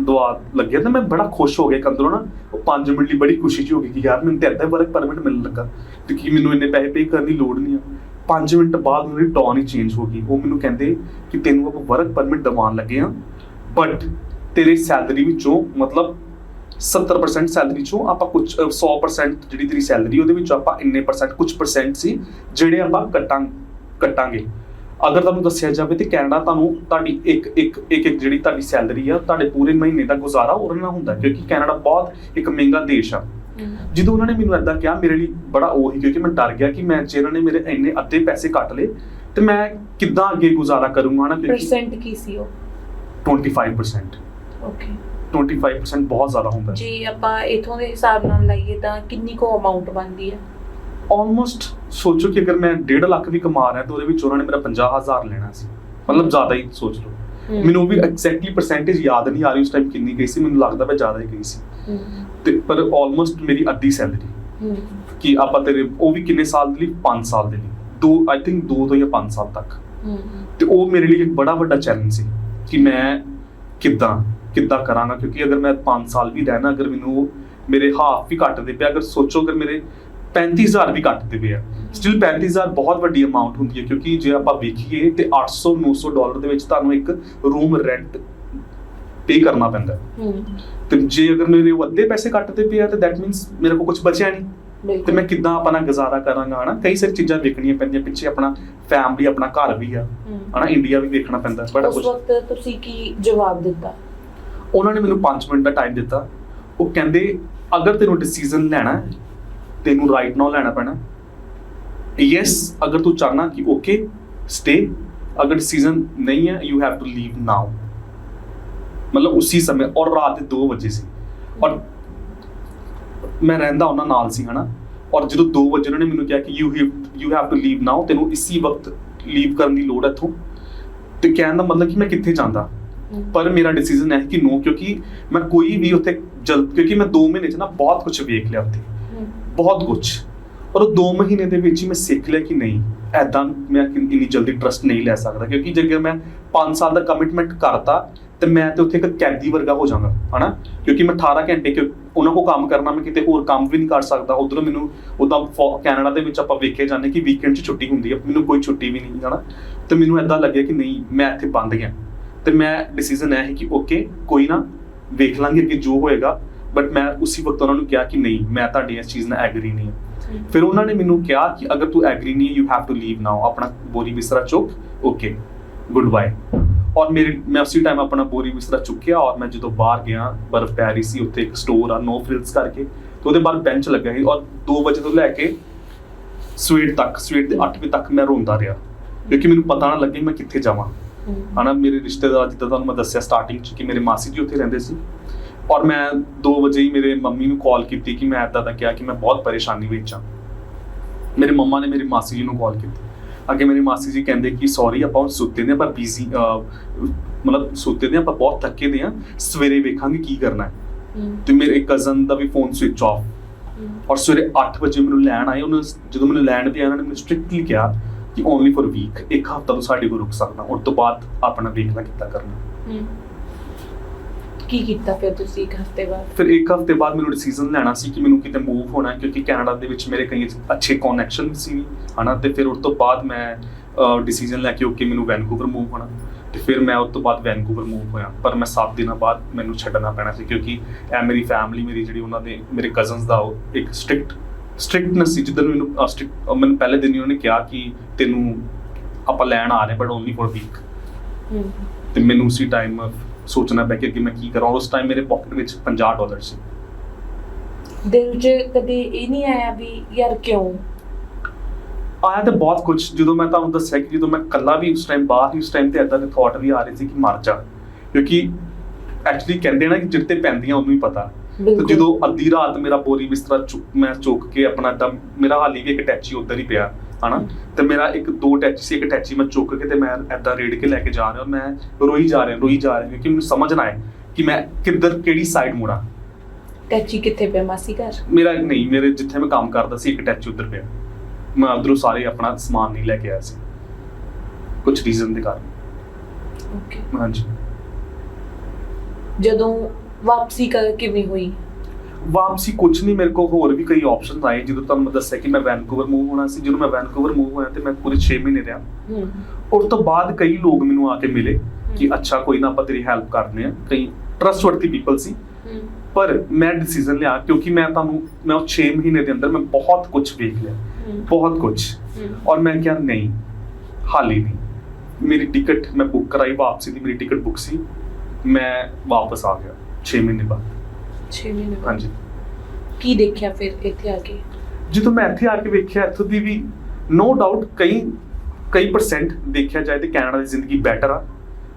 ਦਵਾ ਲੱਗਿਆ ਤਾਂ ਮੈਂ ਬੜਾ ਖੁਸ਼ ਹੋ ਗਿਆ ਕਿ ਨਾ। ਉਹ 5 ਮਿੰਟ ਲਈ ਬੜੀ ਖੁਸ਼ੀ ਜਿਹੀ ਹੋ ਗਈ ਕਿ ਯਾਰ ਮੈਨੂੰ ਤਾਂ ਏਦਾਂ ਵਰਕ ਪਰਮਿਟ ਮਿਲਣ ਲੱਗਾ ਤੇ ਕੀ ਮੈਨੂੰ ਇੰਨੇ ਪੈਸੇ ਪੇ ਕਰਨ ਦੀ ਲੋੜ ਨਹੀਂ ਆ। 5 ਮਿੰਟ ਬਾਅਦ ਮੇਰੀ ਟੌਨ ਹੀ ਚੇਂਜ ਹੋ ਗਈ। ਉਹ ਮੈਨੂੰ ਕਹਿੰਦੇ ਕਿ ਤੈਨੂੰ ਆਪਾਂ ਵਰਕ ਪਰਮਿਟ ਦਵਾਉਣ ਲੱਗੇ ਆ ਬਟ ਤੇਰੇ ਸੈਲਰੀ ਵਿੱਚੋਂ ਮਤਲਬ 70% ਸੈਲਰੀ ਚੋਂ ਆਪਾਂ ਕੁਝ 100% ਜਿਹੜੀ ਤੇਰੀ ਸੈਲਰੀ ਉਹਦੇ ਵਿੱਚੋਂ ਆਪਾਂ ਇੰਨੇ ਪਰਸੈਂਟ ਕੁਝ ਪਰਸੈਂਟ ਸੀ, ਜਿਹੜੇ ਆਪਾਂ ਕੱਟਾਂ, ਕੱਟਾਂਗੇ। ਅਗਰ ਤੁਹਾਨੂੰ ਦੱਸਿਆ ਜਾਵੇ ਤੇ ਕੈਨੇਡਾ ਤੁਹਾਨੂੰ ਤੁਹਾਡੀ ਇੱਕ ਇੱਕ ਇੱਕ ਇੱਕ ਜਿਹੜੀ ਤੁਹਾਡੀ ਸੈਲਰੀ ਆ ਤੁਹਾਡੇ ਪੂਰੇ ਮਹੀਨੇ ਦਾ ਗੁਜ਼ਾਰਾ ਉਹਦੇ ਨਾਲ ਹੁੰਦਾ ਕਿਉਂਕਿ ਕੈਨੇਡਾ ਬਹੁਤ ਇੱਕ ਮਹਿੰਗਾ ਦੇਸ਼ ਆ। ਜਦੋਂ ਉਹਨਾਂ ਨੇ ਮੈਨੂੰ ਏਦਾਂ ਕਿਹਾ ਮੇਰੇ ਲਈ ਬੜਾ ਉਹ ਹੀ ਕਿਉਂਕਿ ਮੈਂ ਡਰ ਗਿਆ ਕਿ ਮੈਂ ਜੇ ਇਹਨਾਂ ਨੇ ਮੇਰੇ ਇੰਨੇ ਅੱਧੇ ਪੈਸੇ ਕੱਟ ਲਏ ਤੇ ਮੈਂ ਕਿੱਦਾਂ ਅੱਗੇ ਗੁਜ਼ਾਰਾ ਕਰੂੰਗਾ ਨਾ ਕਿਉਂਕਿ ਪਰਸੈਂਟ ਕੀ ਸੀ ਉਹ? 25% ਓਕੇ 25% ਬਹੁਤ ਜ਼ਿਆਦਾ ਹੁੰਦਾ ਜੇ ਆਪਾਂ ਇਥੋਂ ਦੇ ਹਿਸਾਬ ਨਾਲ ਲਾਈਏ ਤਾਂ ਕਿੰਨੀ ਕੋ ਅਮਾਉਂਟ ਬਣਦੀ ਹੈ? ਆਲਮੋਸਟ ਸੋਚੋ ਕਿ ਅਗਰ ਮੈਂ 1.5 ਲੱਖ ਵੀ ਕਮਾ ਰਿਹਾ ਤਾਂ ਉਹਦੇ ਵਿੱਚ ਉਹਨਾਂ ਨੇ ਮੇਰਾ 50000 ਲੈਣਾ ਸੀ। ਮਤਲਬ ਜ਼ਿਆਦਾ ਹੀ ਸੋਚ ਲਓ। ਮੈਨੂੰ ਵੀ ਐਗਜ਼ੈਕਟਲੀ ਪਰਸੈਂਟੇਜ ਯਾਦ ਨਹੀਂ ਆ ਰਹੀ ਉਸ ਟਾਈਮ ਕਿੰਨੀ ਗਈ ਸੀ ਮੈਨੂੰ ਲੱਗਦਾ ਮੈਂ ਜ਼ਿਆਦਾ ਹੀ ਗਈ ਸੀ। ਤੇ ਪਰ ਆਲਮੋਸਟ ਮੇਰੀ ਅੱਧੀ ਸੈਲਰੀ ਕਿ ਆਪਾਂ ਤੇਰੇ ਉਹ ਵੀ ਕਿੰਨੇ ਸਾਲ ਦੇ ਲਈ? 5 ਸਾਲ ਦੇ ਲਈ। ਦੋ ਆਈ ਥਿੰਕ 2 ਤੋਂ ਜਾਂ 5 ਸਾਲ ਤੱਕ। ਤੇ ਉਹ ਮੇਰੇ ਲਈ ਇੱਕ ਬੜਾ ਵੱਡਾ ਚੈਲੰਜ ਸੀ ਕਿ ਮੈਂ ਕਿੱਦਾਂ ਕਿੱਦਾਂ ਕਰਾਂਗਾ। ਕਿਉਂਕਿ ਅਗਰ ਮੈਂ 5 ਸਾਲ ਵੀ ਰਹਿਣਾ ਅਗਰ ਮੈਨੂੰ ਮੇਰੇ ਹਾਫ ਵੀ ਘੱਟ ਦੇ ਪਿਆ ਅਗਰ ਸੋਚੋ ਅਗਰ ਮੇਰੇ 35000 ਵੀ ਘੱਟ ਦੇ ਪਿਆ ਸਟਿਲ 35000 ਬਹੁਤ ਵੱਡੀ ਅਮਾਉਂਟ ਹੁੰਦੀ ਹੈ ਕਿਉਂਕਿ ਜੇ ਆਪਾਂ ਵੇਖੀਏ ਤੇ 800 900 ਡਾਲਰ ਦੇ ਵਿੱਚ ਤੁਹਾਨੂੰ ਇੱਕ ਰੂਮ ਰੈਂਟ ਪੇ ਕਰਨਾ ਪੈਂਦਾ ਤੇ ਜੇ ਅਗਰ ਮੇਰੇ ਉਹ ਅੱਧੇ ਪੈਸੇ ਕੱਟਦੇ ਪਿਆ ਤੇ ਦੈਟ ਮੀਨਸ ਮੇਰੇ ਕੋਲ ਕੁਝ ਬਚਿਆ ਨਹੀਂ। ਤੇ ਮੈਂ ਕਿੱਦਾਂ ਆਪਣਾ ਗੁਜ਼ਾਰਾ ਕਰਾਂਗਾ ਹਨਾ? ਕਈ ਸਾਰੀ ਚੀਜ਼ਾਂ ਵੇਖਣੀਆਂ ਪੈਂਦੀਆਂ ਪਿੱਛੇ ਆਪਣਾ ਫੈਮਿਲੀ ਆਪਣਾ ਘਰ ਵੀ ਆ। ਹਨਾ? ਇੰਡੀਆ ਵੀ ਵੇਖਣਾ ਪੈਂਦਾ ਬੜਾ ਉਸ ਕੁਝ ਵਕਤ ਤੁਸੀਂ ਕੀ ਜਵਾਬ ਦਿੱਤਾ? ਉਹਨਾਂ ਨੇ ਮੈਨੂੰ 5 ਮਿੰਟ ਦਾ ਟਾਈਮ ਦਿੱਤਾ। ਉਹ ਕਹਿੰਦੇ ਅਗਰ ਤੈਨੂੰ ਡਿਸੀਜਨ ਲੈਣਾ ਤੈਨੂੰ ਰਾਈਟ ਨਾਓ ਲੈਣਾ ਪੈਣਾ। ਯੈਸ ਅਗਰ ਤੂੰ ਚਾਹਨਾ ਕਿ ਓਕੇ ਸਟੇ ਅਗਰ ਡਿਸੀਜਨ ਨਹੀਂ ਹੈ you have to leave now ਮਤਲਬ ਉਸੇ ਸਮੇਂ ਔਰ ਰਾਤ ਦੇ 2 ਵਜੇ ਸੀ। ਔਰ ਮੈਂ ਰਹਿੰਦਾ ਉਹਨਾਂ ਨਾਲ ਸੀ ਹਨਾ। ਔਰ ਜਦੋਂ 2 ਵਜੇ ਉਹਨਾਂ ਨੇ ਮੈਨੂੰ ਕਿਹਾ ਕਿ you you have to leave now ਤੈਨੂੰ ਇਸੇ ਵਕਤ ਲੀਵ ਕਰਨ ਦੀ ਲੋੜ ਹੈ ਇੱਥੋਂ। ਤੇ ਕਹਿਣ ਦਾ ਮਤਲਬ ਕਿ ਮੈਂ ਕਿੱਥੇ ਜਾਂਦਾ। ਪਰ ਮੇਰਾ ਡਿਸੀਜਨ ਹੈ ਕਿ ਨੋ ਕਿਉਂਕਿ ਮੈਂ ਕੋਈ ਵੀ ਉੱਥੇ ਜਲਦ ਕਿਉਂਕਿ ਮੈਂ 2 ਮਹੀਨੇ ਚ ਨਾ ਬਹੁਤ ਕੁਝ ਵੇਖ ਲਿਆ ਉੱਥੇ। ਬਹੁਤ ਕੁਝ ਔਰ ਉਹ 2 ਮਹੀਨੇ ਦੇ ਵਿੱਚ ਹੀ ਮੈਂ ਸਿੱਖ ਲਿਆ ਕਿ ਨਹੀਂ ਐਦਾਂ ਮੈਂ ਇੰਨੀ ਜਲਦੀ ਟਰਸਟ ਨਹੀਂ ਲੈ ਸਕਦਾ। ਕਿਉਂਕਿ ਜੇਕਰ ਮੈਂ 5 ਸਾਲ ਦਾ ਕਮਿਟਮੈਂਟ ਕਰਤਾ, ਤੇ ਮੈਂ ਤੇ ਉੱਥੇ ਇੱਕ ਕੈਦੀ ਵਰਗਾ ਹੋ ਜਾਵਾਂਗਾ ਹਨਾ? ਕਿਉਂਕਿ ਮੈਂ 18 ਘੰਟੇ ਕਿ ਉਹਨਾਂ ਕੋ ਕੰਮ ਕਰਨਾ, ਮੈਂ ਕਿਤੇ ਹੋਰ ਕੰਮ ਵੀ ਨਹੀਂ ਕਰ ਸਕਦਾ। ਉਧਰੋਂ ਮੈਨੂੰ ਉਦਾਂ ਕੈਨੇਡਾ ਦੇ ਵਿੱਚ ਆਪਾਂ ਵੇਖੇ ਜਾਂਦੇ ਕਿ ਵੀਕਐਂਡ 'ਚ ਛੁੱਟੀ ਹੁੰਦੀ ਹੈ ਮੈਨੂੰ ਕੋਈ ਛੁੱਟੀ ਵੀ ਨਹੀਂ, ਹਨਾ? ਤੇ ਮੈਨੂੰ ਐਦਾਂ ਲੱਗਿਆ ਕਿ ਨਹੀਂ, ਮੈਂ ਇੱਥੇ ਬੰਦ ਗਿਆ। ਤੇ ਮੈਂ ਡਿਸੀਜਨ ਹੈ ਕਿ ਓਕੇ ਕੋਈ ਨਾ, ਵੇਖ ਲਾਂਗੇ ਕਿ ਜੋ ਹੋਏਗਾ। ਬਟ ਮੈਂ ਉਸੇ ਵਕਤ ਉਹਨਾਂ ਨੂੰ ਕਿਹਾ ਕਿ ਨਹੀਂ ਮੈਂ ਤੁਹਾਡੀ ਇਸ ਚੀਜ਼ ਨਾਲ ਐਗਰੀ ਨਹੀਂ ਹਾਂ। ਫਿਰ ਉਹਨਾਂ ਨੇ ਮੈਨੂੰ ਕਿਹਾ ਕਿ ਅਗਰ ਤੂੰ ਐਗਰੀ ਨਹੀਂ you have to leave now ਆਪਣਾ ਬੋਰੀ ਬਿਸਤਰਾ ਚੁੱਕ ਓਕੇ ਗੁੱਡ ਬਾਏ ਔਰ ਮੇਰੇ ਮੈਂ ਉਸੇ ਟਾਈਮ ਆਪਣਾ ਬੋਰੀ ਬਿਸਤਰਾ ਚੁੱਕਿਆ ਔਰ ਮੈਂ ਜਦੋਂ ਬਾਹਰ ਗਿਆ ਬਰਫ਼ ਪੈ ਰਹੀ ਸੀ ਉੱਥੇ ਇੱਕ ਸਟੋਰ ਆ ਨੋ ਫ੍ਰਿਲਸ ਕਰਕੇ ਤੇ ਉਹਦੇ ਬਾਹਰ ਬੈਂਚ ਲੱਗਾ ਸੀ ਔਰ 2 ਵਜੇ ਤੋਂ ਲੈ ਕੇ ਸਵੇਰ ਤੱਕ ਸਵੇਰ ਦੇ 8 ਵਜੇ ਤੱਕ ਮੈਂ ਰੋਂਦਾ ਰਿਹਾ। ਕਿਉਂਕਿ ਮੈਨੂੰ ਪਤਾ ਨਾ ਲੱਗੇ ਮੈਂ ਕਿੱਥੇ ਜਾਵਾਂ। ਹਨਾ ਮੇਰੇ ਰਿਸ਼ਤੇਦਾਰ ਜਿੱਦਾਂ ਤੁਹਾਨੂੰ ਮੈਂ ਦੱਸਿਆ ਸਟਾਰਟਿੰਗ ਚ ਕਿ ਮੇਰੇ ਮਾਸੀ ਜੀ ਉੱਥੇ ਰਹਿੰਦੇ ਸੀ। ਔਰ ਮੈਂ 2 ਵਜੇ ਹੀ ਮੇਰੇ ਮੰਮੀ ਨੂੰ ਕਾਲ ਕੀਤੀ ਕਿ ਮੈਂ ਏਦਾਂ ਦਾ ਕਿਹਾ ਕਿ ਮੈਂ ਬਹੁਤ ਪਰੇਸ਼ਾਨੀ ਵਿੱਚ ਹਾਂ। ਮੇਰੇ ਮੰਮਾ ਨੇ ਮੇਰੀ ਮਾਸੀ ਜੀ ਨੂੰ ਕਾਲ ਕੀਤੀ। ਅੱਗੇ ਮੇਰੀ ਮਾਸੀ ਜੀ ਕਹਿੰਦੇ ਕਿ ਸੌਰੀ ਆਪਾਂ ਹੁਣ ਸੁੱਤੇ ਨੇ ਪਰ ਬੀਜ਼ੀ ਮਤਲਬ ਸੁੱਤੇ ਨੇ ਆਪਾਂ ਬਹੁਤ ਥੱਕੇ ਦੇ ਆ ਸਵੇਰੇ ਵੇਖਾਂਗੇ ਕੀ ਕਰਨਾ ਹੈ। ਤੇ ਮੇਰੇ ਕਜ਼ਨ ਦਾ ਵੀ ਫੋਨ ਸਵਿਚ ਆਫ ਔਰ ਸਵੇਰੇ 8 ਵਜੇ ਮੈਨੂੰ ਲੈਣ ਆਏ। ਉਹਨਾਂ ਜਦੋਂ ਮੈਨੂੰ ਲੈਣ ਤੇ ਆਇਆ ਉਹਨਾਂ ਨੇ ਮੈਨੂੰ ਸਟ੍ਰਿਕਟਲੀ ਕਿਹਾ ਕਿ ਓਨਲੀ ਫॉर ਵੀਕ ਇੱਕ ਹਫਤਾ ਤੋਂ ਸਾਡੇ ਕੋਲ ਰੁਕ ਸਕਦਾ। ਉਸ ਤੋਂ ਬਾਅਦ ਆਪਣਾ ਵੇਖਣਾ ਕਿੱਦਾਂ ਕਰਨਾ। ਕੀ ਕੀਤਾ ਫਿਰ ਤੁਸੀਂ ਇੱਕ ਹਫ਼ਤੇ ਬਾਅਦ? ਫਿਰ ਇੱਕ ਹਫ਼ਤੇ ਬਾਅਦ ਮੈਨੂੰ ਡਿਸੀਜਨ ਲੈਣਾ ਸੀ ਕਿ ਮੈਨੂੰ ਕਿਤੇ ਮੂਵ ਹੋਣਾ ਹੈ ਕਿਉਂਕਿ ਕੈਨੇਡਾ ਦੇ ਵਿੱਚ ਮੇਰੇ ਕਈ ਅੱਛੇ ਕਨੈਕਸ਼ਨ ਸੀ ਹਨਾ? ਤੇ ਫਿਰ ਉਸ ਤੋਂ ਬਾਅਦ ਮੈਂ ਡਿਸੀਜਨ ਲੈ ਕੇ ਓਕੇ ਮੈਨੂੰ ਵੈਨਕੂਵਰ ਮੂਵ ਹੋਣਾ। ਤੇ ਫਿਰ ਮੈਂ ਉਸ ਤੋਂ ਬਾਅਦ ਵੈਨਕੂਵਰ ਮੂਵ ਹੋਇਆ। ਪਰ ਮੈਂ 7 ਦਿਨਾਂ ਬਾਅਦ ਮੈਨੂੰ ਛੱਡਣਾ ਪੈਣਾ ਸੀ ਕਿਉਂਕਿ ਇਹ ਮੇਰੀ ਫੈਮਿਲੀ ਮੇਰੀ ਜਿਹੜੀ ਉਹਨਾਂ ਦੇ ਮੇਰੇ ਕਜ਼ਨਸ ਦਾ ਇੱਕ ਸਟ੍ਰਿਕਟ ਸਟ੍ਰਿਕਟਨੈਸ ਸੀ। ਜਿੱਦਨ ਮੈਨੂੰ ਅਹ, ਮੈਨੂੰ ਪਹਿਲੇ ਦਿਨ ਹੀ ਉਹਨਾਂ ਕਿਹਾ ਕਿ ਤੈਨੂੰ ਆਪਾਂ ਲੈਣ ਆ ਰਹੇ ਬਟ ਓਨਲੀ ਫॉर ਵੀਕ ਤੇ ਮੈਨੂੰ ਉਸੇ ਟਾਈਮ ਸੋਚਣਾ ਪਿਆ ਕਿ ਅੱਗੇ ਮੈਂ ਕੀ ਕਰਾਂ। ਉਸ ਟਾਈਮ ਮੇਰੇ ਪਾਕਟ ਵਿੱਚ 50 ਡਾਲਰ ਸੀ। ਦਿਲ 'ਚ ਕਦੇ ਇਹ ਨਹੀਂ ਆਇਆ ਵੀ ਯਾਰ ਕਿਉਂ? ਆਇਆ ਤਾਂ ਬਹੁਤ ਕੁਝ ਜਦੋਂ ਮੈਂ ਤੁਹਾਨੂੰ ਦੱਸਿਆ ਕਿ ਜਦੋਂ ਮੈਂ ਇਕੱਲਾ ਵੀ ਉਸ ਟਾਈਮ ਬਾਹਰ ਹੀ ਉਸ ਟਾਈਮ ਤੇ ਐਦਾਂ ਦੇ ਥਾਟ ਵੀ ਆ ਰਹੇ ਸੀ ਕਿ ਮਰ ਜਾ। ਕਿਉਂਕਿ ਐਕਚੁਅਲੀ ਕਹਿੰਦੇ ਨਾ ਕਿ ਜਿੱਤੇ ਪੈਂਦੀਆਂ ਉਹਨੂੰ ਹੀ ਪਤਾ। ਤੇ ਜਦੋਂ ਅੱਧੀ ਰਾਤ ਮੇਰਾ ਬੋਰੀ ਬਿਸਤਰਾ ਚੁੱਕ ਮੈਂ ਚੁੱਕ ਕੇ ਆਪਣਾ ਏਦਾਂ ਮੇਰਾ ਹਾਲੀ ਵੀ ਇੱਕ ਟੈਚੀ ਉੱਧਰ ਹੀ ਪਿਆ ਹਨਾ? ਤੇ ਮੇਰਾ ਇੱਕ ਦੋ ਟੈਚੀ ਸੀ ਇੱਕ ਟੈਚੀ ਮੈਂ ਚੁੱਕ ਕੇ ਤੇ ਮੈਂ ਏਦਾਂ ਰੇੜ ਕੇ ਲੈ ਕੇ ਜਾ ਰਿਹਾ ਮੈਂ ਰੋਈ ਜਾ ਰਿਹਾ ਰੋਈ ਜਾ ਰਿਹਾ ਕਿਉਂਕਿ ਮੈਨੂੰ ਸਮਝ ਨਾ ਆਏ ਕਿ ਮੈਂ ਕਿੱਧਰ ਕਿਹੜੀ ਸਾਈਡ ਮੁੜਾਂ। ਟੱਚੀ ਕਿੱਥੇ ਪਿਆ ਮਾਸੀ ਘਰ? ਮੇਰਾ ਨਹੀਂ ਮੇਰੇ ਜਿੱਥੇ ਮੈਂ ਕੰਮ ਕਰਦਾ ਸੀ ਇੱਕ ਟੈਚੀ ਉੱਧਰ ਪਿਆ। ਮੈਂ ਉਧਰੋਂ ਸਾਰੇ ਆਪਣਾ ਸਮਾਨ ਨਹੀਂ ਲੈ ਕੇ ਆਇਆ ਸੀ। ਕੁਝ ਰੀਜ਼ਨ ਦੇ ਕਾਰਨ। ਓਕੇ ਹਾਂਜੀ। ਜਦੋਂ ਵਾਪਸੀ ਕ- ਕਿਵੇਂ ਹੋਈ? ਵਾਪਸੀ ਕੁਝ ਨਹੀਂ ਮੇਰੇ ਕੋਲ ਹੋਰ ਵੀ ਕਈ ਆਪਸ਼ਨਸ ਆਏ। ਜਦੋਂ ਤੁਹਾਨੂੰ ਮੈਂ ਦੱਸਿਆ ਕਿ ਮੈਂ ਵੈਨਕੂਵਰ ਮੂਵ ਹੋਣਾ ਸੀ ਜਦੋਂ ਮੈਂ ਵੈਨਕੂਵਰ ਮੂਵ ਹੋਇਆ ਤੇ ਮੈਂ ਪੂਰੇ 6 ਮਹੀਨੇ ਰਿਹਾ। ਉਸ ਤੋਂ ਬਾਅਦ ਕਈ ਲੋਕ ਮੈਨੂੰ ਆ ਕੇ ਮਿਲੇ ਕਿ। ਅੱਛਾ ਕੋਈ ਨਾ ਆਪਾਂ ਤੇਰੀ ਹੈਲਪ ਕਰਦੇ ਆ। ਕਈ ਟਰਸਟਵਰਦੀ ਪੀਪਲ ਸੀ। ਪਰ ਮੈਂ ਡਿਸੀਜਨ ਲਿਆ ਕਿਉਂਕਿ ਮੈਂ ਤੁਹਾਨੂੰ ਮੈਂ ਉਹ 6 ਮਹੀਨੇ ਦੇ ਅੰਦਰ ਮੈਂ ਬਹੁਤ ਕੁਝ ਵੇਖ ਲਿਆ। ਬਹੁਤ ਕੁਝ ਔਰ ਮੈਂ ਕਿਹਾ ਨਹੀਂ ਹਾਲੀ ਨਹੀਂ। ਮੇਰੀ ਟਿਕਟ ਮੈਂ ਬੁੱਕ ਕਰਾਈ ਵਾਪਸੀ ਦੀ ਮੇਰੀ ਟਿਕਟ ਬੁੱਕ ਸੀ। ਮੈਂ ਵਾਪਸ ਆ ਗਿਆ। 6 ਮਹੀਨੇ ਬਾਅਦ। ਛੇ ਮਹੀਨੇ ਬਾਅਦ। ਹਾਂਜੀ। ਕੀ ਦੇਖਿਆ ਫਿਰ ਇੱਥੇ ਆ ਕੇ? ਜਦੋਂ ਮੈਂ ਇੱਥੇ ਆ ਕੇ ਵੇਖਿਆ ਇੱਥੋਂ ਦੀ ਵੀ ਨੋ ਡਾਊਟ ਕਈ ਕਈ ਪਰਸੈਂਟ ਦੇਖਿਆ ਜਾਏ ਤੇ ਕੈਨੇਡਾ ਦੀ ਜ਼ਿੰਦਗੀ ਬੈਟਰ ਆ।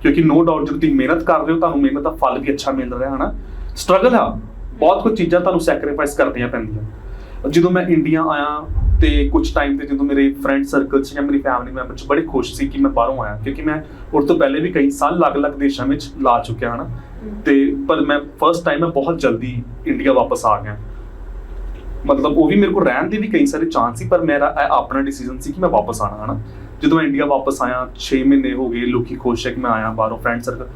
ਕਿਉਂਕਿ ਨੋ ਡਾਊਟ ਜਦੋਂ ਤੁਸੀਂ ਮਿਹਨਤ ਕਰ ਰਹੇ ਹੋ ਤੁਹਾਨੂੰ ਮਿਹਨਤ ਦਾ ਫਲ ਵੀ ਅੱਛਾ ਮਿਲ ਰਿਹਾ ਹਨਾ? ਸਟਰਗਲ ਆ। ਬਹੁਤ ਕੁਝ ਚੀਜ਼ਾਂ ਤੁਹਾਨੂੰ ਸੈਕਰੀਫਾਈਸ ਕਰਨੀਆਂ ਪੈਂਦੀਆਂ। ਜਦੋਂ ਮੈਂ ਇੰਡੀਆ ਆਇਆ ਤੇ ਕੁਝ ਟਾਈਮ ਤੇ ਜਦੋਂ ਮੇਰੇ ਫਰੈਂਡ ਸਰਕਲ ਚ ਜਾਂ ਮੇਰੀ ਫੈਮਿਲੀ ਮੈਂਬਰ ਚ ਬੜੇ ਖੁਸ਼ ਸੀ ਕਿ ਮੈਂ ਬਾਹਰੋਂ ਆਇਆ। ਕਿਉਂਕਿ ਮੈਂ ਉਸ ਤੋਂ ਪਹਿਲੇ ਵੀ ਕਈ ਸਾਲ ਅਲੱਗ-ਅਲੱਗ ਦੇਸ਼ਾਂ ਵਿੱਚ ਲਾ ਚੁੱਕਿਆ ਹਨਾ? ਤੇ ਪਰ ਮੈਂ ਫਰਸਟ ਟਾਈਮ ਮੈਂ ਬਹੁਤ ਜਲਦੀ ਇੰਡੀਆ ਵਾਪਸ ਆ ਗਿਆ। ਮਤਲਬ ਉਹ ਵੀ ਮੇਰੇ ਕੋਲ ਰਹਿਣ ਦੇ ਵੀ ਕਈ ਸਾਰੇ ਚਾਂਸ ਸੀ ਪਰ ਮੇਰਾ ਆਪਣਾ ਡਿਸੀਜਨ ਸੀ ਕਿ ਮੈਂ ਵਾਪਸ ਆਣਾ ਹਨਾ। ਜਦੋਂ ਮੈਂ ਇੰਡੀਆ ਵਾਪਸ ਆਇਆ 6 ਮਹੀਨੇ ਹੋ ਗਏ ਲੋਕੀ ਖੁਸ਼ ਹੈ ਕਿ ਮੈਂ ਆਇਆ ਬਾਹਰੋਂ ਫਰੈਂਡ ਸਰਕਲ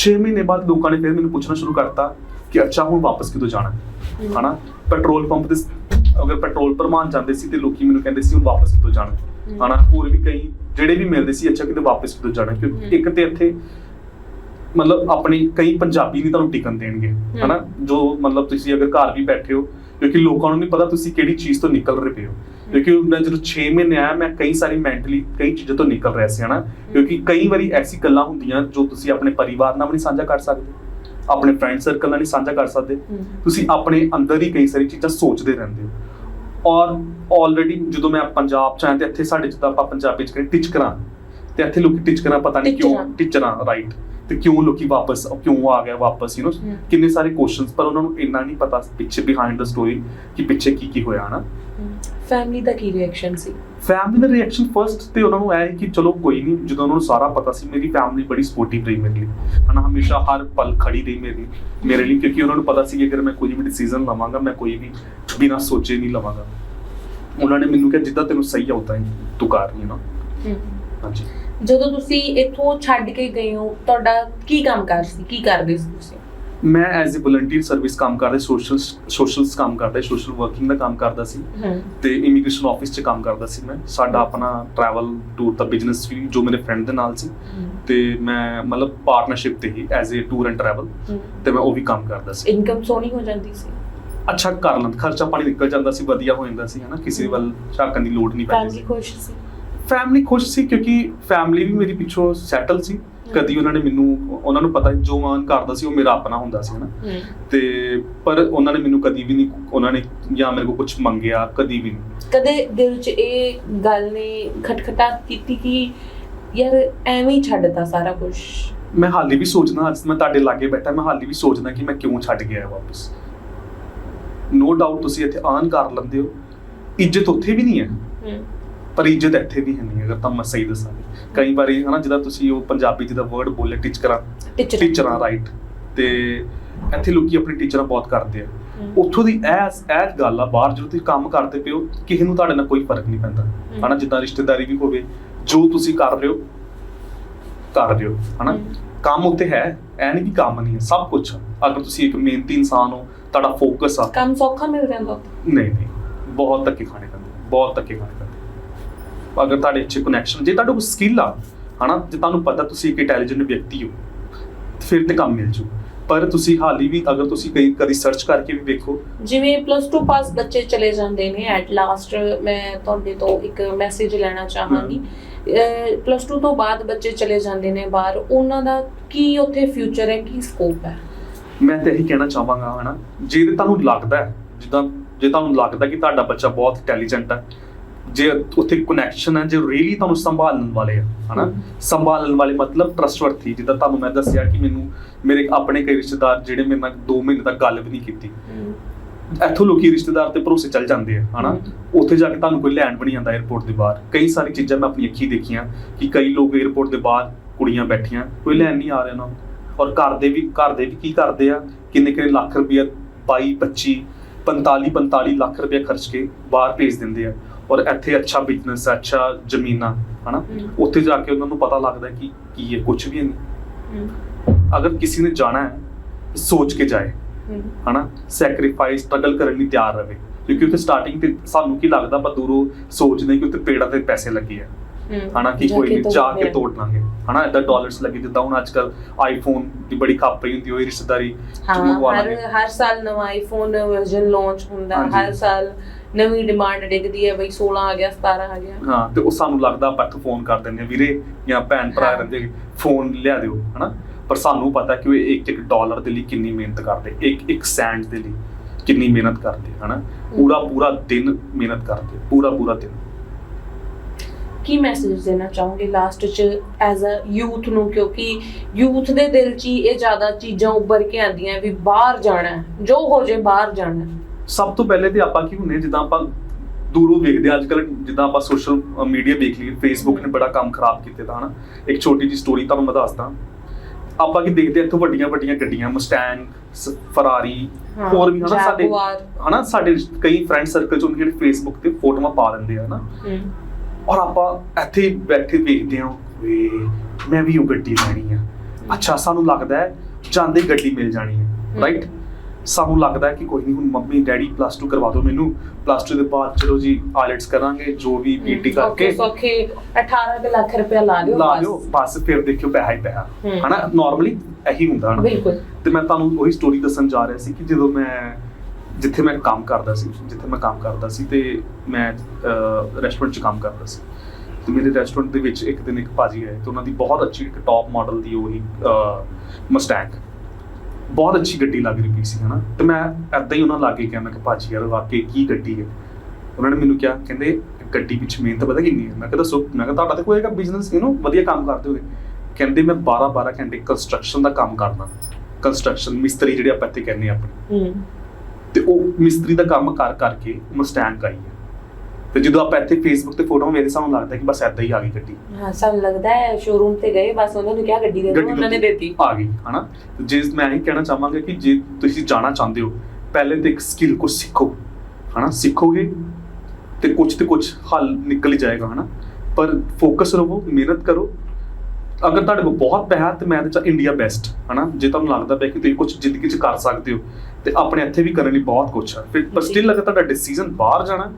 6 ਮਹੀਨੇ ਬਾਅਦ ਲੋਕਾਂ ਨੇ ਫਿਰ ਮੈਨੂੰ ਪੁੱਛਣਾ ਸ਼ੁਰੂ ਕਰਤਾ ਕਿ ਅੱਛਾ ਹੁਣ ਵਾਪਸ ਕਿਦੋਂ ਜਾਣਾ ਹਨਾ। ਪੈਟਰੋਲ ਪੰਪ ਤੇ ਅਗਰ ਪੈਟਰੋਲ ਭਰਵਾਉਣ ਜਾਂਦੇ ਸੀ ਤੇ ਲੋਕੀ ਮੈਨੂੰ ਕਹਿੰਦੇ ਸੀ ਹੁਣ ਵਾਪਸ ਕਿਦੋਂ ਜਾਣਾ ਹਨਾ। ਹੋਰ ਵੀ ਕਈ ਜਿਹੜੇ ਵੀ ਮਿਲਦੇ ਸੀ ਅੱਛਾ ਕਿਤੇ ਵਾਪਸ ਕਿਦੋਂ ਜਾਣਾ। ਕਿਉਂਕਿ ਇੱਕ ਤੇ ਇੱਥੇ ਮਤਲਬ ਆਪਣੀ ਕਈ ਪੰਜਾਬੀ ਨਹੀਂ ਤੁਹਾਨੂੰ ਟਿਕਣ ਦੇਣਗੇ ਹਨਾ? ਜੋ ਮਤਲਬ ਤੁਸੀਂ ਅਗਰ ਘਰ ਵੀ ਬੈਠੇ ਹੋ ਕਿਉਂਕਿ ਲੋਕਾਂ ਨੂੰ ਨਹੀਂ ਪਤਾ ਤੁਸੀਂ ਕਿਹੜੀ ਚੀਜ਼ ਤੋਂ ਨਿਕਲ ਰਹੇ ਪਏ ਹੋ। ਕਿਉਂਕਿ ਮੈਂ ਜਦੋਂ 6 ਮਹੀਨੇ ਆਇਆ ਮੈਂ ਕਈ ਸਾਰੀ ਮੈਂਟਲੀ ਕਈ ਚੀਜ਼ਾਂ ਤੋਂ ਨਿਕਲ ਰਿਹਾ ਸੀ ਹਨਾ? ਕਿਉਂਕਿ ਕਈ ਵਾਰੀ ਐਸੀ ਗੱਲਾਂ ਹੁੰਦੀਆਂ ਜੋ ਤੁਸੀਂ ਆਪਣੇ ਪਰਿਵਾਰ ਨਾਲ ਵੀ ਨਹੀਂ ਸਾਂਝਾ ਕਰ ਸਕਦੇ ਆਪਣੇ ਫਰੈਂਡ ਸਰਕਲ ਨਾਲ ਨਹੀਂ ਸਾਂਝਾ ਕਰ ਸਕਦੇ। ਤੁਸੀਂ ਆਪਣੇ ਅੰਦਰ ਹੀ ਕਈ ਸਾਰੀ ਚੀਜ਼ਾਂ ਸੋਚਦੇ ਰਹਿੰਦੇ ਹੋ। ਔਰ ਆਲਰੇਡੀ ਜਦੋਂ ਮੈਂ ਪੰਜਾਬ ਚ ਆਇਆ ਤੇ ਇੱਥੇ ਸਾਡੇ ਜਿੱਦਾਂ ਆਪਾਂ ਪੰਜਾਬੀ ਚ ਕਹਿੰਦੇ ਟਿਚਕਰਾਂ ਤੇ ਇੱਥੇ ਲੋਕੀ ਟਿਚਕਰਾਂ ਪਤਾ ਨਹੀਂ ਕਿਉਂ ਟਿਚਰਾਂ। ਟਿਚਰਾਂ ਰਾਈਟ ਤੇ ਕਿਉਂ ਲੋਕੀ ਵਾਪਸ ਕਿਉਂ ਆ ਗਿਆ ਵਾਪਸ ਯੂ نو ਹਮ। ਕਿੰਨੇ ਸਾਰੇ ਕੁਐਸਚਨਸ ਪਰ ਉਹਨਾਂ ਨੂੰ ਇੰਨਾ ਨਹੀਂ ਪਤਾ ਪਿੱਛੇ ਬਿਹਾਈਂਡ ਦਾ ਸਟੋਰੀ ਕਿ ਪਿੱਛੇ ਕੀ ਕੀ ਹੋਇਆ ਹਨਾ ਹਮ। ਫੈਮਿਲੀ ਦਾ ਕੀ ਰਿਐਕਸ਼ਨ ਸੀ ਫੈਮਿਲੀ ਦਾ ਰਿਐਕਸ਼ਨ ਫਰਸਟ ਤੇ ਉਹਨਾਂ ਨੂੰ ਇਹ ਹੈ ਕਿ ਚਲੋ ਕੋਈ ਨਹੀਂ ਜਦੋਂ ਉਹਨਾਂ ਨੂੰ ਸਾਰਾ ਪਤਾ ਸੀ ਮੇਰੀ ਫੈਮਿਲੀ ਬੜੀ ਸਪੋਰਟਿਵ ਰਹੀ ਮੇਰੇ ਲਈ ਹਨਾ ਹਮੇਸ਼ਾ ਹਰ ਪਲ ਖੜੀ ਰਹੀ ਮੇਰੀ ਮੇਰੇ ਲਈ ਕਿਉਂਕਿ ਉਹਨਾਂ ਨੂੰ ਪਤਾ ਸੀ ਕਿ ਅਗਰ ਮੈਂ ਕੋਈ ਵੀ ਡਿਸੀਜਨ ਲਵਾਂਗਾ ਮੈਂ ਕੋਈ ਵੀ ਬਿਨਾਂ ਸੋਚੇ ਨਹੀਂ ਲਵਾਂਗਾ ਉਹਨਾਂ ਨੇ ਮੈਨੂੰ ਕਿਹਾ ਜਿੱਦਾਂ ਤੈਨੂੰ ਸਹੀ ਆ ਉਦਾਂ ਹੀ ਤੂੰ ਕਰ ਯੂ نو ਹਮ। ਹਾਂਜੀ ਜਦੋਂ ਤੁਸੀਂ ਇੱਥੋਂ ਛੱਡ ਕੇ ਗਏ ਹੋ ਤੁਹਾਡਾ ਕੀ ਕੰਮ ਕਰ ਸੀ? ਕੀ ਕਰਦੇ ਸੀ ਤੁਸੀਂ? ਮੈਂ ਐਜ਼ ਅ ਵਲੰਟੀਅਰ ਸਰਵਿਸ ਕੰਮ ਕਰਦਾ ਸੋਸ਼ਲ ਸੋਸ਼ਲਸ ਕੰਮ ਕਰਦਾ ਸੋਸ਼ਲ ਵਰਕਿੰਗ ਦਾ ਕੰਮ ਕਰਦਾ ਸੀ ਤੇ ਇਮੀਗ੍ਰੇਸ਼ਨ ਆਫਿਸ 'ਚ ਕੰਮ ਕਰਦਾ ਸੀ ਮੈਂ। ਸਾਡਾ ਆਪਣਾ ਟਰੈਵਲ ਟੂਰ ਦਾ ਬਿਜ਼ਨਸ ਵੀ ਜੋ ਮੇਰੇ ਫਰੈਂਡ ਦੇ ਨਾਲ ਸੀ। ਤੇ ਮੈਂ ਮਤਲਬ ਪਾਰਟਨਰਸ਼ਿਪ ਤੇ ਹੀ as a tour and travel. ਤੇ ਮੈਂ ਉਹ ਵੀ ਕੰਮ ਕਰਦਾ ਸੀ। ਇਨਕਮ ਸੋਹਣੀ ਹੋ ਜਾਂਦੀ ਸੀ? ਅੱਛਾ ਕਰ ਲੈਂਦਾ ਖਰਚਾ ਪਾਣੀ ਨਿਕਲ ਜਾਂਦਾ ਸੀ ਵਧੀਆ ਹੋ ਜਾਂਦਾ ਸੀ ਹਨਾ? ਕਿਸੇ ਵੱਲ ਝਾਕਣ ਦੀ ਲੋੜ ਨਹੀਂ ਪੈਂਦੀ ਸੀ। ਖੁਸ਼ ਸੀ? ਫੈਮਿਲੀ ਖੁਸ਼ ਸੀ ਕਿਉਂਕਿ ਫੈਮਿਲੀ ਵੀ ਮੇਰੀ ਪਿੱਛੋਂ ਸੈਟਲ ਸੀ। ਕਦੀ ਉਹਨਾਂ ਨੇ ਮੈਨੂੰ ਉਹਨਾਂ ਨੂੰ ਪਤਾ ਜੋ ਮੈਂ ਕਰਦਾ ਸੀ ਉਹ ਮੇਰਾ ਆਪਣਾ ਹੁੰਦਾ ਸੀ ਹਨਾ। ਤੇ ਪਰ ਉਹਨਾਂ ਨੇ ਮੈਨੂੰ ਕਦੀ ਵੀ ਨਹੀਂ ਉਹਨਾਂ ਨੇ ਜਾਂ ਮੇਰੇ ਕੋਲ ਕੁਝ ਮੰਗਿਆ ਕਦੀ ਵੀ ਨਹੀਂ। ਕਦੇ ਦਿਲ 'ਚ ਇਹ ਗੱਲ ਨੇ ਖਟਖਟਾ ਕੀਤੀ ਕਿ ਯਾਰ ਐਵੇਂ ਹੀ ਛੱਡਤਾ ਸਾਰਾ ਕੁਝ ਮੈਂ ਹਾਲੀ ਵੀ ਸੋਚਦਾ ਅੱਜ ਮੈਂ ਤੁਹਾਡੇ ਲਾਗੇ ਬੈਠਾ ਮੈਂ ਹਾਲੀ ਵੀ ਸੋਚਦਾ ਕਿ ਮੈਂ ਕਿਉਂ ਛੱਡ ਗਿਆ ਵਾਪਸ। ਨੋ ਡਾਊਟ ਤੁਸੀਂ ਇੱਥੇ ਆਨ ਕਰ ਲੈਂਦੇ ਹੋ। ਇੱਜ਼ਤ ਉੱਥੇ ਵੀ ਨਹੀਂ ਹੈ। ਪਰ ਇੱਜ਼ਤ ਇੱਥੇ ਵੀ ਹੈ ਨਹੀਂ ਅਗਰ ਤਾਂ ਮੈਂ ਸਹੀ ਦੱਸਾਂ। ਕਈ ਵਾਰੀ ਹਨਾ ਜਿਹਦਾ ਤੁਸੀਂ ਉਹ ਪੰਜਾਬੀ ਜਿਹਦਾ ਵਰਡ ਬੋਲੇ ਟੀਚਰਾਂ ਟੀਚਰ। ਰਾਈਟ ਤੇ ਇੱਥੇ ਲੋਕੀ ਆਪਣੀ ਟੀਚਰਾਂ ਬਹੁਤ ਕਰਦੇ ਆ। ਉੱਥੋਂ ਦੀ ਐਸ ਐਸ ਗੱਲ ਆ ਬਾਹਰ ਜਦੋਂ ਤੁਸੀਂ ਕੰਮ ਕਰਦੇ ਪਿਓ ਕਿਸੇ ਨੂੰ ਤੁਹਾਡੇ ਨਾਲ ਕੋਈ ਫ਼ਰਕ ਨਹੀਂ ਪੈਂਦਾ। ਹਨਾ ਜਿੱਦਾਂ ਰਿਸ਼ਤੇਦਾਰੀ ਵੀ ਹੋਵੇ ਜੋ ਤੁਸੀਂ ਕਰ ਰਹੇ ਹੋ ਕਰ ਰਹੇ ਹੋ ਹਨਾ। ਕੰਮ ਉੱਤੇ ਹੈ ਐ ਨਹੀਂ ਕਿ ਕੰਮ ਨਹੀਂ ਹੈ ਸਭ ਕੁਝ ਅਗਰ ਤੁਸੀਂ ਇੱਕ ਮਿਹਨਤੀ ਇਨਸਾਨ ਹੋ ਤੁਹਾਡਾ ਫੋਕਸ ਆ। ਕੰਮ ਸੌਖਾ ਮਿਲ ਜਾਂਦਾ ਨਹੀਂ ਨਹੀਂ ਬਹੁਤ ਧੱਕੇ ਖਾਣੇ ਪੈਂਦੇ ਬਹੁਤ ਧੱਕੇ ਖਾਣੇ ਅਗਰ ਤੁਹਾਡੇ ਅੱਛੇ ਕਨੈਕਸ਼ਨ ਜੇ ਤੁਹਾਡੇ ਕੋਲ ਸਕਿੱਲ ਆ ਹਨਾ ਜੇ ਤੁਹਾਨੂੰ ਪਤਾ ਤੁਸੀਂ ਇੱਕ ਇੰਟੈਲੀਜੈਂਟ ਵਿਅਕਤੀ ਹੋ ਫਿਰ ਤੇ ਕੰਮ ਮਿਲ ਜੂ। ਪਰ ਤੁਸੀਂ ਹਾਲੀ ਵੀ ਅਗਰ ਤੁਸੀਂ ਕਈ ਕਦੀ ਸਰਚ ਕਰਕੇ ਵੀ ਵੇਖੋ ਜਿਵੇਂ ਪਲੱਸ 2 ਪਾਸ ਬੱਚੇ ਚਲੇ ਜਾਂਦੇ ਨੇ ਐਟ ਲਾਸਟ ਮੈਂ ਤੁਹਾਡੇ ਤੋਂ ਇੱਕ ਮੈਸੇਜ ਲੈਣਾ ਚਾਹਾਂਗੀ। ਪਲੱਸ 2 ਤੋਂ ਬਾਅਦ ਬੱਚੇ ਚਲੇ ਜਾਂਦੇ ਨੇ ਬਾਹਰ ਉਹਨਾਂ ਦਾ ਕੀ ਉੱਥੇ ਫਿਊਚਰ ਹੈ ਕੀ ਸਕੋਪ ਹੈ? ਮੈਂ ਤਾਂ ਇਹੀ ਕਹਿਣਾ ਚਾਹਾਂਗਾ ਹਨਾ ਜੇ ਤੁਹਾਨੂੰ ਲੱਗਦਾ ਹੈ, ਜਿੱਦਾਂ ਜੇ ਤੁਹਾਨੂੰ ਲੱਗਦਾ ਕਿ ਤੁਹਾਡਾ ਬੱਚਾ ਬਹੁਤ ਇੰਟੈਲੀਜੈਂਟ ਹੈ ਜੇ ਉੱਥੇ ਕਨੈਕਸ਼ਨ ਹੈ ਜੇ ਰੀਲੀ ਤੁਹਾਨੂੰ ਸੰਭਾਲਣ ਵਾਲੇ ਆ ਹਨਾ? ਸੰਭਾਲਣ ਵਾਲੇ ਮਤਲਬ ਟਰਸਟਵਰਥੀ ਜਿੱਦਾਂ ਤੁਹਾਨੂੰ ਮੈਂ ਦੱਸਿਆ ਕਿ ਮੈਨੂੰ ਮੇਰੇ ਆਪਣੇ ਕਈ ਰਿਸ਼ਤੇਦਾਰ ਜਿਹੜੇ ਮੇਰੇ ਨਾਲ 2 ਮਹੀਨੇ ਤੱਕ ਗੱਲ ਵੀ ਨਹੀਂ ਕੀਤੀ। ਇੱਥੋਂ ਲੋਕੀ ਰਿਸ਼ਤੇਦਾਰ ਤੇ ਭਰੋਸੇ ਚੱਲ ਜਾਂਦੇ ਆ ਹਨਾ? ਉੱਥੇ ਜਾ ਕੇ ਤੁਹਾਨੂੰ ਕੋਈ ਲੈਣ ਬਣੀ ਜਾਂਦਾ 에어ਪੋਰਟ ਦੇ ਬਾਹਰ। ਕਈ ਸਾਰੀ ਚੀਜ਼ਾਂ ਮੈਂ ਆਪਣੀ ਅੱਖੀ ਦੇਖੀਆਂ ਕਿ ਕਈ ਲੋਕ 에어ਪੋਰਟ ਦੇ ਬਾਹਰ ਕੁੜੀਆਂ ਬੈਠੀਆਂ ਕੋਈ ਲੈਣ ਨਹੀਂ ਆ ਰਿਹਾ ਨਾ। ਔਰ ਘਰ ਦੇ ਵੀ ਘਰ ਦੇ ਵੀ ਕੀ ਕਰਦੇ ਆ? ਕਿੰਨੇ ਕਿੰਨੇ ਲੱਖ ਰੁਪਏ 22 25 45 45 ਲੱਖ ਰੁਪਏ ਖਰਚ ਕੇ ਬਾਹਰ ਭੇਜ ਦਿੰਦੇ ਆ। ਔਰ ਇੱਥੇ ਅੱਛਾ ਬਿਜ਼ਨਸ ਅੱਛਾ ਜ਼ਮੀਨਾਂ ਹਨਾ। ਉੱਥੇ ਜਾ ਕੇ ਉਹਨਾਂ ਨੂੰ ਪਤਾ ਲੱਗਦਾ ਕਿ ਕੀ ਹੈ ਕੁਝ ਵੀ ਨਹੀਂ। ਅਗਰ ਕਿਸੇ ਨੇ ਜਾਣਾ ਹੈ ਸੋਚ ਕੇ ਜਾਏ ਹਨਾ? ਸੈਕਰੀਫਾਈਸ ਸਟਰਗਲ ਕਰਨ ਲਈ ਤਿਆਰ ਰਵੇ ਕਿਉਂਕਿ ਉੱਥੇ ਸਟਾਰਟਿੰਗ ਤੇ ਸਾਨੂੰ ਕੀ ਲੱਗਦਾ ਆਪਾਂ ਦੂਰੋਂ ਸੋਚਦੇ ਕਿ ਉੱਥੇ ਪੇੜਾਂ ਤੇ ਪੈਸੇ ਲੱਗੇ ਆ। ਹਨਾ ਕਿ ਕੋਈ ਨਹੀਂ ਜਾ ਕੇ ਤੋੜ ਲਾਂਗੇ। ਹਨਾ ਇਦਾਂ ਡਾਲਰਸ ਲੱਗੇ ਜਿੱਦਾਂ ਹੁਣ ਅੱਜਕੱਲ ਆਈਫੋਨ ਦੀ ਬੜੀ ਖੱਪ ਪਈ ਹੁੰਦੀ ਹੋਈ ਰਿਸ਼ਤੇਦਾਰੀ ਹਾਂ ਹਰ ਸਾਲ ਨਵਾਂ ਆਈਫੋਨ ਵਰਜ਼ਨ ਲਾਂਚ ਹੁੰਦਾ। ਹਰ ਸਾਲ ਨਵੀਂ ਡਿਮਾਂਡ ਡਿੱਗਦੀ ਹੈ ਬਈ 16 ਆ ਗਿਆ 17 ਆ ਗਿਆ। ਹਾਂ ਤੇ ਉਹ ਸਾਨੂੰ ਲੱਗਦਾ ਆਪਾਂ ਇੱਥੋਂ ਫੋਨ ਕਰ ਦਿੰਦੇ ਆ ਵੀਰੇ ਜਾਂ ਭੈਣ ਭਰਾ। ਰਹਿੰਦੇ ਫੋਨ ਲਿਆ ਦਿਓ ਹਨਾ? ਪਰ ਸਾਨੂੰ ਪਤਾ ਕਿ ਉਹ ਇੱਕ ਇੱਕ ਡਾਲਰ ਦੇ ਲਈ ਕਿੰਨੀ ਮਿਹਨਤ ਕਰਦੇ ਇੱਕ ਇੱਕ ਸੈਂਟ ਦੇ ਲਈ ਕਿੰਨੀ ਮਿਹਨਤ ਕਰਦੇ ਹਨਾ? ਪੂਰਾ ਪੂਰਾ ਦਿਨ ਮਿਹਨਤ ਕਰਦੇ ਪੂਰਾ ਪੂਰਾ ਦਿਨ। ਕੀ ਮੈਸੇਜ ਦੇਣਾ ਚਾਹੋਗੇ ਲਾਸਟ ਚ ਐਜ਼ ਅ ਯੂਥ ਨੂੰ? ਕਿਉਂਕਿ ਯੂਥ ਦੇ ਦਿਲ 'ਚ ਇਹ ਜ਼ਿਆਦਾ ਚੀਜ਼ਾਂ ਉੱਭਰ ਕੇ ਆਉਂਦੀਆਂ ਵੀ ਬਾਹਰ ਜਾਣਾ ਜੋ ਹੋ ਜੇ ਬਾਹਰ ਜਾਣਾ। ਸਭ ਤੋਂ ਪਹਿਲੇ ਤੇ ਆਪਾਂ ਕੀ ਹੁੰਨੇ ਜਿੱਦਾਂ ਆਪਾਂ ਦੂਰੋਂ ਵੇਖਦੇ ਆ ਅੱਜਕੱਲ ਜਿੱਦਾਂ ਆਪਾਂ ਸੋਸ਼ਲ ਮੀਡੀਆ ਵੇਖ ਲਈਏ ਫੇਸਬੁੱਕ ਨੇ ਬੜਾ ਕੰਮ ਖਰਾਬ ਕੀਤਾ ਤਾਂ ਹਨਾ। ਇੱਕ ਛੋਟੀ ਜੀ ਸਟੋਰੀ ਤੁਹਾਨੂੰ ਮੈਂ ਦੱਸਦਾ। ਆਪਾਂ ਕੀ ਦੇਖਦੇ ਇੱਥੋਂ ਵੱਡੀਆਂ ਵੱਡੀਆਂ ਗੱਡੀਆਂ ਮਸਟੈਂਗ ਫਰਾਰੀ ਹੋਰ ਵੀ ਹਨਾ ਸਾਡੇ ਹਨਾ ਸਾਡੇ ਕਈ ਫਰੈਂਡ ਸਰਕਲ ਚ ਉਹਨਾਂ ਜਿਹੜੇ ਫੇਸਬੁੱਕ ਤੇ ਫੋਟੋਆਂ ਪਾ ਦਿੰਦੇ ਆ ਹਨਾ। ਔਰ ਆਪਾਂ ਇੱਥੇ ਬੈਠੇ ਵੇਖਦੇ ਹਾਂ ਵੇ ਮੈਂ ਵੀ ਉਹ ਗੱਡੀ ਲੈਣੀ ਆ। ਅੱਛਾ ਸਾਨੂੰ ਲੱਗਦਾ ਹੈ ਜਾਂਦੇ ਗੱਡੀ ਮਿਲ ਜਾਣੀ ਹੈ। ਰਾਈਟ ਸਾਨੂੰ ਲੱਗਦਾ ਹੈ ਕਿ ਕੋਈ ਨਹੀਂ ਹੁਣ ਮੰਮੀ ਡੈਡੀ ਪਲੱਸ 2 ਕਰਵਾ ਦਿਓ ਮੈਨੂੰ। ਪਲੱਸ 2 ਦੇ ਬਾਅਦ ਚਲੋ ਜੀ ਆਇਲਟਸ ਕਰਾਂਗੇ ਜੋ ਵੀ ਪੀਟੀ ਕਰਕੇ ਸੌਖੇ 18 ਕੁ ਲੱਖ ਰੁਪਇਆ ਲਾ ਦਿਓ ਲਾ। ਦਿਓ ਬਸ ਫਿਰ ਦੇਖਿਓ ਪੈਸਾ ਹੀ ਪੈਸਾ। ਹਨਾ ਨਾਰਮਲੀ ਇਹੀ ਹੁੰਦਾ ਹਨਾ। ਬਿਲਕੁਲ। ਤੇ ਮੈਂ ਤੁਹਾਨੂੰ ਉਹੀ ਸਟੋਰੀ ਦੱਸਣ ਜਾ ਰਿਹਾ ਸੀ ਕਿ ਜਦੋਂ ਮੈਂ ਜਿੱਥੇ ਮੈਂ ਕੰਮ ਕਰਦਾ ਸੀ ਜਿੱਥੇ ਮੈਂ ਕੰਮ ਕਰਦਾ ਸੀ ਤੇ ਮੈਂ ਰੈਸਟੋਰੈਂਟ 'ਚ ਕੰਮ ਕਰਦਾ ਸੀ। ਤੇ ਮੇਰੇ ਰੈਸਟੋਰੈਂਟ ਦੇ ਵਿੱਚ ਇੱਕ ਦਿਨ ਇੱਕ ਭਾਜੀ ਆਏ ਤੇ ਉਹਨਾਂ ਦੀ ਬਹੁਤ ਅੱਛੀ ਇੱਕ ਟੌਪ ਮਾਡਲ ਦੀ ਉਹੀ ਮਸਟੈਂਗ ਬਹੁਤ ਅੱਛੀ ਗੱਡੀ ਲੱਗ ਰਹੀ ਸੀ ਹਨਾ? ਤੇ ਮੈਂ ਐਦਾਂ ਹੀ ਉਹਨਾਂ ਲਾਗੇ ਕਿਹਾ ਮੈਂ ਕਿ ਭਾਜੀ ਯਾਰ ਵਾਕਈ ਕੀ ਗੱਡੀ ਹੈ? ਉਹਨਾਂ ਨੇ ਮੈਨੂੰ ਕਿਹਾ ਕਹਿੰਦੇ ਗੱਡੀ ਵਿੱਚ ਮਿਹਨਤ ਪਤਾ ਕਿੰਨੀ ਹੈ? ਮੈਂ ਕਿਹਾ ਦੱਸੋ। ਮੈਂ ਕਿਹਾ ਤੁਹਾਡਾ ਤੇ ਕੋਈ ਹੈਗਾ ਬਿਜ਼ਨਸ ਇਹਨੂੰ ਵਧੀਆ ਕੰਮ ਕਰਦੇ ਹੋਗੇ ਕਹਿੰਦੇ ਮੈਂ 12 12 ਘੰਟੇ ਕੰਸਟਰਕਸ਼ਨ ਦਾ ਕੰਮ ਕਰਦਾ। ਕੰਸਟਰਕਸ਼ਨ ਮਿਸਤਰੀ ਜਿਹੜੇ ਆਪਾਂ ਇੱਥੇ ਕਹਿੰਦੇ ਆ ਆਪਣੇ ਹਮ ਤੇ ਉਹ ਮਿਸਤਰੀ ਦਾ ਕੰਮ ਕਰ ਕਰਕੇ ਮਸਟੈਂਡ ਆਈ ਤੇ ਜਦੋਂ ਆਪਾਂ ਇੱਥੇ ਫੇਸਬੁੱਕ ਤੇ ਫੋਟੋਆਂ ਵੇਖਦੇ ਸਾਨੂੰ ਲੱਗਦਾ ਕਿ ਬਸ ਐਦਾਂ ਹੀ ਆ ਗਈ ਗੱਡੀ। ਹਾਂ ਸਾਨੂੰ ਲੱਗਦਾ ਹੈ ਸ਼ੋਰੂਮ ਤੇ ਗਏ ਬਸ ਉਹਨਾਂ ਨੂੰ ਕਿਹਾ ਗੱਡੀ ਦੇ ਦਿਓ ਉਹਨਾਂ ਨੇ ਦੇਤੀ। ਆ ਗਈ ਹਨਾ? ਤੇ ਜੇ ਮੈਂ ਇਹ ਕਹਿਣਾ ਚਾਹਾਂਗਾ ਕਿ ਜੇ ਤੁਸੀਂ ਜਾਣਾ ਚਾਹੁੰਦੇ ਹੋ ਪਹਿਲੇ ਤੇ ਇੱਕ ਸਕਿੱਲ ਕੁਝ ਸਿੱਖੋ ਹਨਾ? ਸਿੱਖੋਗੇ ਤੇ ਕੁਝ ਤੇ ਕੁਝ ਹੱਲ ਨਿਕਲ ਹੀ ਜਾਏਗਾ ਹਨਾ? ਪਰ ਫੋਕਸ ਰਹੋ ਮਿਹਨਤ ਕਰੋ। ਅਗਰ ਤੁਹਾਡੇ ਕੋਲ ਬਹੁਤ ਪੈਸਾ ਤੇ ਮੈਂ ਤਾਂ ਚਾ ਇੰਡੀਆ ਬੈਸਟ ਹਨਾ? ਜੇ ਤੁਹਾਨੂੰ ਲੱਗਦਾ ਪਿਆ ਕਿ ਤੁਸੀਂ ਕੁਝ ਜ਼ਿੰਦਗੀ 'ਚ ਕਰ ਸਕਦੇ ਹੋ ਤੇ ਆਪਣੇ ਇੱਥੇ ਵੀ ਕਰਨ ਲਈ ਬਹੁਤ ਕੁਝ ਹੈ ਫਿਰ ਪਰ। ਸਟਿਲ ਅਗਰ ਤੁਹਾਡਾ ਡਿਸੀਜਨ ਬਾਹਰ ਜਾਣਾ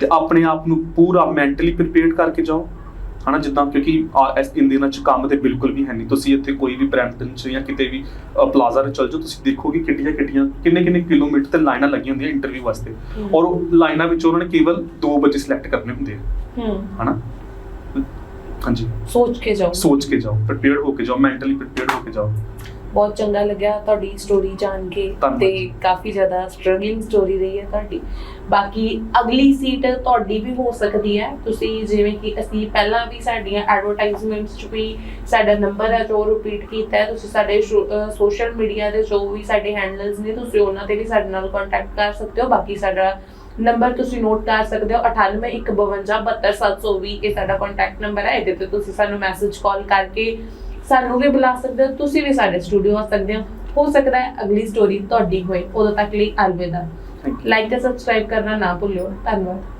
ਤੇ ਆਪਣੇ ਆਪ ਨੂੰ ਪੂਰਾ ਮੈਂਟਲੀ ਪ੍ਰੀਪੇਅਰ ਕਰਕੇ ਜਾਓ। ਹਨਾ ਜਿੱਦਾਂ ਕਿਉਂਕਿ ਇਸ ਇਨ ਦਿਨਾਂ 'ਚ ਕੰਮ ਤੇ ਬਿਲਕੁਲ ਵੀ ਹੈ ਨਹੀਂ। ਤੁਸੀਂ ਇੱਥੇ ਕੋਈ ਵੀ ਬ੍ਰੈਂਪਟਨ 'ਚ ਜਾਂ ਕਿਤੇ ਵੀ ਪਲਾਜ਼ਾ 'ਤੇ ਚਲ ਜਾਓ ਤੁਸੀਂ ਦੇਖੋਗੇ ਕਿੱਡੀਆਂ ਕਿੱਡੀਆਂ ਕਿੰਨੇ ਕਿੰਨੇ ਕਿਲੋਮੀਟਰ ਤੇ ਲਾਈਨਾਂ ਲੱਗੀਆਂ ਹੁੰਦੀਆਂ ਇੰਟਰਵਿਊ ਵਾਸਤੇ। ਔਰ ਉਹ ਲਾਈਨਾਂ ਵਿੱਚ ਉਹਨਾਂ ਨੇ ਕੇਵਲ 2 ਵਜੇ ਸਿਲੈਕਟ ਕਰਨੇ ਹੁੰਦੇ ਆ। ਹਨਾ? ਹਾਂਜੀ। ਸੋਚ ਕੇ ਜਾਓ। ਸੋਚ ਕੇ ਜਾਓ ਪ੍ਰੀਪੇਅਰ ਹੋ ਕੇ ਜਾਓ ਮੈਂਟਲੀ ਪ੍ਰੀਪੇਅਰ ਹੋ ਕੇ ਜਾਓ। ਬਹੁਤ ਚੰਗਾ ਲੱਗਿਆ ਤੁਹਾਡੀ ਸਟੋਰੀ ਜਾਣ ਕੇ ਧੰਨਵਾਦ। ਤੇ ਕਾਫੀ ਜ਼ਿਆਦਾ ਸਟਰਗਲਿੰਗ ਸਟੋਰੀ ਰਹੀ ਹੈ ਤੁਹਾਡੀ। ਬਾਕੀ ਅਗਲੀ ਸੀਟ ਤੁਹਾਡੀ ਵੀ ਹੋ ਸਕਦੀ ਹੈ। ਤੁਸੀਂ ਜਿਵੇਂ ਕਿ ਅਸੀਂ ਪਹਿਲਾਂ ਵੀ ਸਾਡੀਆਂ ਐਡਵਰਟਾਈਜ਼ਮੈਂਟਸ 'ਚ ਵੀ ਸਾਡਾ ਨੰਬਰ ਹੈ ਜੋ ਰਿਪੀਟ ਕੀਤਾ ਹੈ ਤੁਸੀਂ ਸਾਡੇ ਸੋਸ਼ਲ ਮੀਡੀਆ ਦੇ ਜੋ ਵੀ ਸਾਡੇ ਹੈਂਡਲਸ ਨੇ ਤੁਸੀਂ ਉਹਨਾਂ ਤੇ ਵੀ ਸਾਡੇ ਨਾਲ ਕੰਟੈਕਟ ਕਰ ਸਕਦੇ ਹੋ। ਬਾਕੀ ਸਾਡਾ ਨੰਬਰ ਤੁਸੀਂ ਨੋਟ ਕਰ ਸਕਦੇ ਹੋ 9815272720 ਇਹ ਸਾਡਾ ਕੰਟੈਕਟ ਨੰਬਰ ਹੈ। ਇਹਦੇ ਤੇ ਤੁਸੀਂ ਸਾਨੂੰ ਮੈਸੇਜ ਕਾਲ ਕਰਕੇ ਸਾਨੂੰ ਵੀ ਬੁਲਾ ਸਕਦੇ ਹੋ ਤੁਸੀਂ ਵੀ ਸਾਡੇ ਸਟੂਡੀਓ ਆ ਸਕਦੇ ਹੋ। ਹੋ ਸਕਦਾ ਹੈ ਅਗਲੀ ਸਟੋਰੀ ਤੁਹਾਡੀ ਹੋਏ। ਉਦੋਂ ਤੱਕ ਲਈ ਅਲਵਿਦਾ। ਲਾਈਕ ਤੇ ਸਬਸਕ੍ਰਾਈਬ ਕਰਨਾ ਨਾ ਭੁੱਲਿਓ। ਧੰਨਵਾਦ।